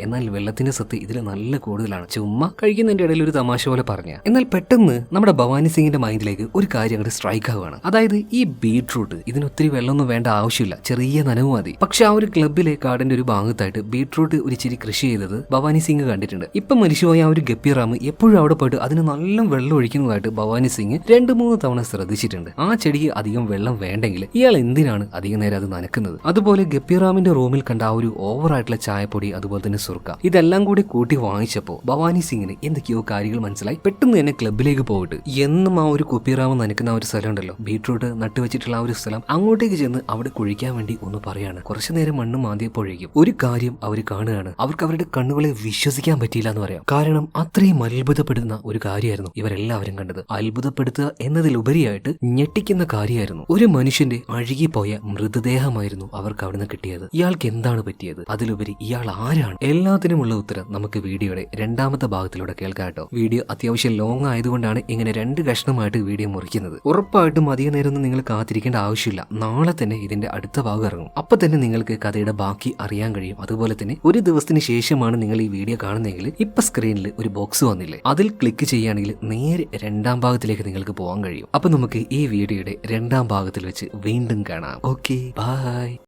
എന്നാൽ വെള്ളത്തിന്റെ സത്ത് ഇതിൽ നല്ല കൂടുതലാണ്. ചുമ്മാ കഴിക്കുന്നതിന്റെ ഇടയിൽ ഒരു തമാശ പോലെ പറഞ്ഞ. എന്നാൽ പെട്ടെന്ന് നമ്മുടെ ഭവാനി സിംഗിന്റെ മൈൻഡിലേക്ക് ഒരു കാര്യം അങ്ങോട്ട് സ്ട്രൈക്ക് ആവുകയാണ്. അതായത് ഈ ബീട്രൂട്ട് ഇതിന് ഒത്തിരി വെള്ളമൊന്നും വേണ്ട ആവശ്യമില്ല. ചെറിയ നനവ് മതി. പക്ഷെ ഒരു ക്ലബിലെ കാടിന്റെ ഒരു ഭാഗത്തായിട്ട് ബീട്രൂട്ട് ഒരു ഇച്ചിരി കൃഷി ചെയ്തത് ഭവാനി സിംഗ് കണ്ടിട്ടുണ്ട്. ഇപ്പൊ മരിച്ചുപോയ ആ ഒരു ഗപ്പിറാം എപ്പോഴും അവിടെ പോയിട്ട് അതിന് നല്ല വെള്ളം ഒഴിക്കുന്നതായിട്ട് ഭവാനി സിംഗ് രണ്ട് മൂന്ന് തവണ ശ്രദ്ധിച്ചിട്ടുണ്ട്. ആ ചെടിക്ക് അധികം വെള്ളം വേണ്ടെങ്കിൽ ഇയാൾ എന്തിനാണ് അധികം നേരം അത് നനക്കുന്നത്? അതുപോലെ ഗപ്പിറാമിന്റെ റൂമിൽ കണ്ട ആ ഒരു ഓവർ ആയിട്ടുള്ള ചായപ്പൊടി അതുപോലെ തന്നെ സുർക്ക ഇതെല്ലാം കൂടി കൂട്ടി വാങ്ങിച്ചപ്പോ ഭവാനി സിംഗിന് എന്തൊക്കെയോ കാര്യങ്ങൾ മനസ്സിലായി. പെട്ടെന്ന് തന്നെ ക്ലബിലേക്ക് പോയിട്ട് എന്നും ആ ഒരു കുപ്പിറാമ നനക്കുന്ന ആ ഒരു സ്ഥലം ഉണ്ടല്ലോ. ബീട്രൂട്ട് നട്ടുവെച്ചിട്ടുള്ള ആ ഒരു സ്ഥലം അങ്ങോട്ടേക്ക് ചെന്ന് അവിടെ കുഴിക്കാൻ വേണ്ടി ഒന്ന് പറയാണ്. കുറച്ചു നേരം മണ്ണ് മാന്തിയപ്പോഴേക്കും ഒരു കാര്യം അവർ കാണുകയാണ്. അവർക്ക് അവരുടെ കണ്ണുകളെ വിശ്വസിക്കാൻ പറ്റിയില്ല എന്ന് പറയാം. കാരണം അത്രയും അത്ഭുതപ്പെടുന്ന ഒരു കാര്യമായിരുന്നു ഇവരെല്ലാവരും കണ്ടത്. അത്ഭുതപ്പെടുത്തുക എന്നതിലുപരിയായിട്ട് ഞെട്ടിക്കുന്ന കാര്യമായിരുന്നു. ഒരു മനുഷ്യന്റെ അഴുകിപ്പോയ മൃതദേഹമായിരുന്നു അവർക്ക് അവിടുന്ന് കിട്ടിയത്. ഇയാൾക്ക് എന്താണ് പറ്റിയത്? അതിലുപരി ഇയാൾ ആരാണ്? എല്ലാത്തിനുമുള്ള ഉത്തരം നമുക്ക് വീഡിയോയുടെ രണ്ടാമത്തെ ഭാഗത്തിലൂടെ കേൾക്കാം കേട്ടോ. വീഡിയോ അത്യാവശ്യം ലോങ് ആയതുകൊണ്ടാണ് ഇങ്ങനെ രണ്ട് കഷ്ണമായിട്ട് വീഡിയോ മുറിക്കുന്നത്. ഉറപ്പായിട്ടും അധിക നേരമൊന്നും നിങ്ങൾ കാത്തിരിക്കേണ്ട ആവശ്യമില്ല. നാളെ തന്നെ ഇതിന്റെ അടുത്ത ഭാഗം ഇറങ്ങും. അപ്പൊ തന്നെ നിങ്ങൾക്ക് കഥയുടെ ബാക്കി അറിയാൻ കഴിയും. അതുപോലെ തന്നെ ഒരു ദിവസത്തിന് ശേഷമാണ് നിങ്ങൾ ഈ വീഡിയോ കാണുന്നതെങ്കിൽ ഇപ്പൊ സ്ക്രീനിൽ ഒരു ബോക്സ് വന്നില്ലേ? അതിൽ ക്ലിക്ക് ചെയ്യുകയാണെങ്കിൽ നേരെ രണ്ടാം ഭാഗത്തിലേക്ക് നിങ്ങൾക്ക് പോകാൻ കഴിയും. അപ്പൊ നമുക്ക് ഈ വീഡിയോയുടെ രണ്ടാം ഭാഗത്തിൽ വെച്ച് വീണ്ടും കാണാം. Okay bye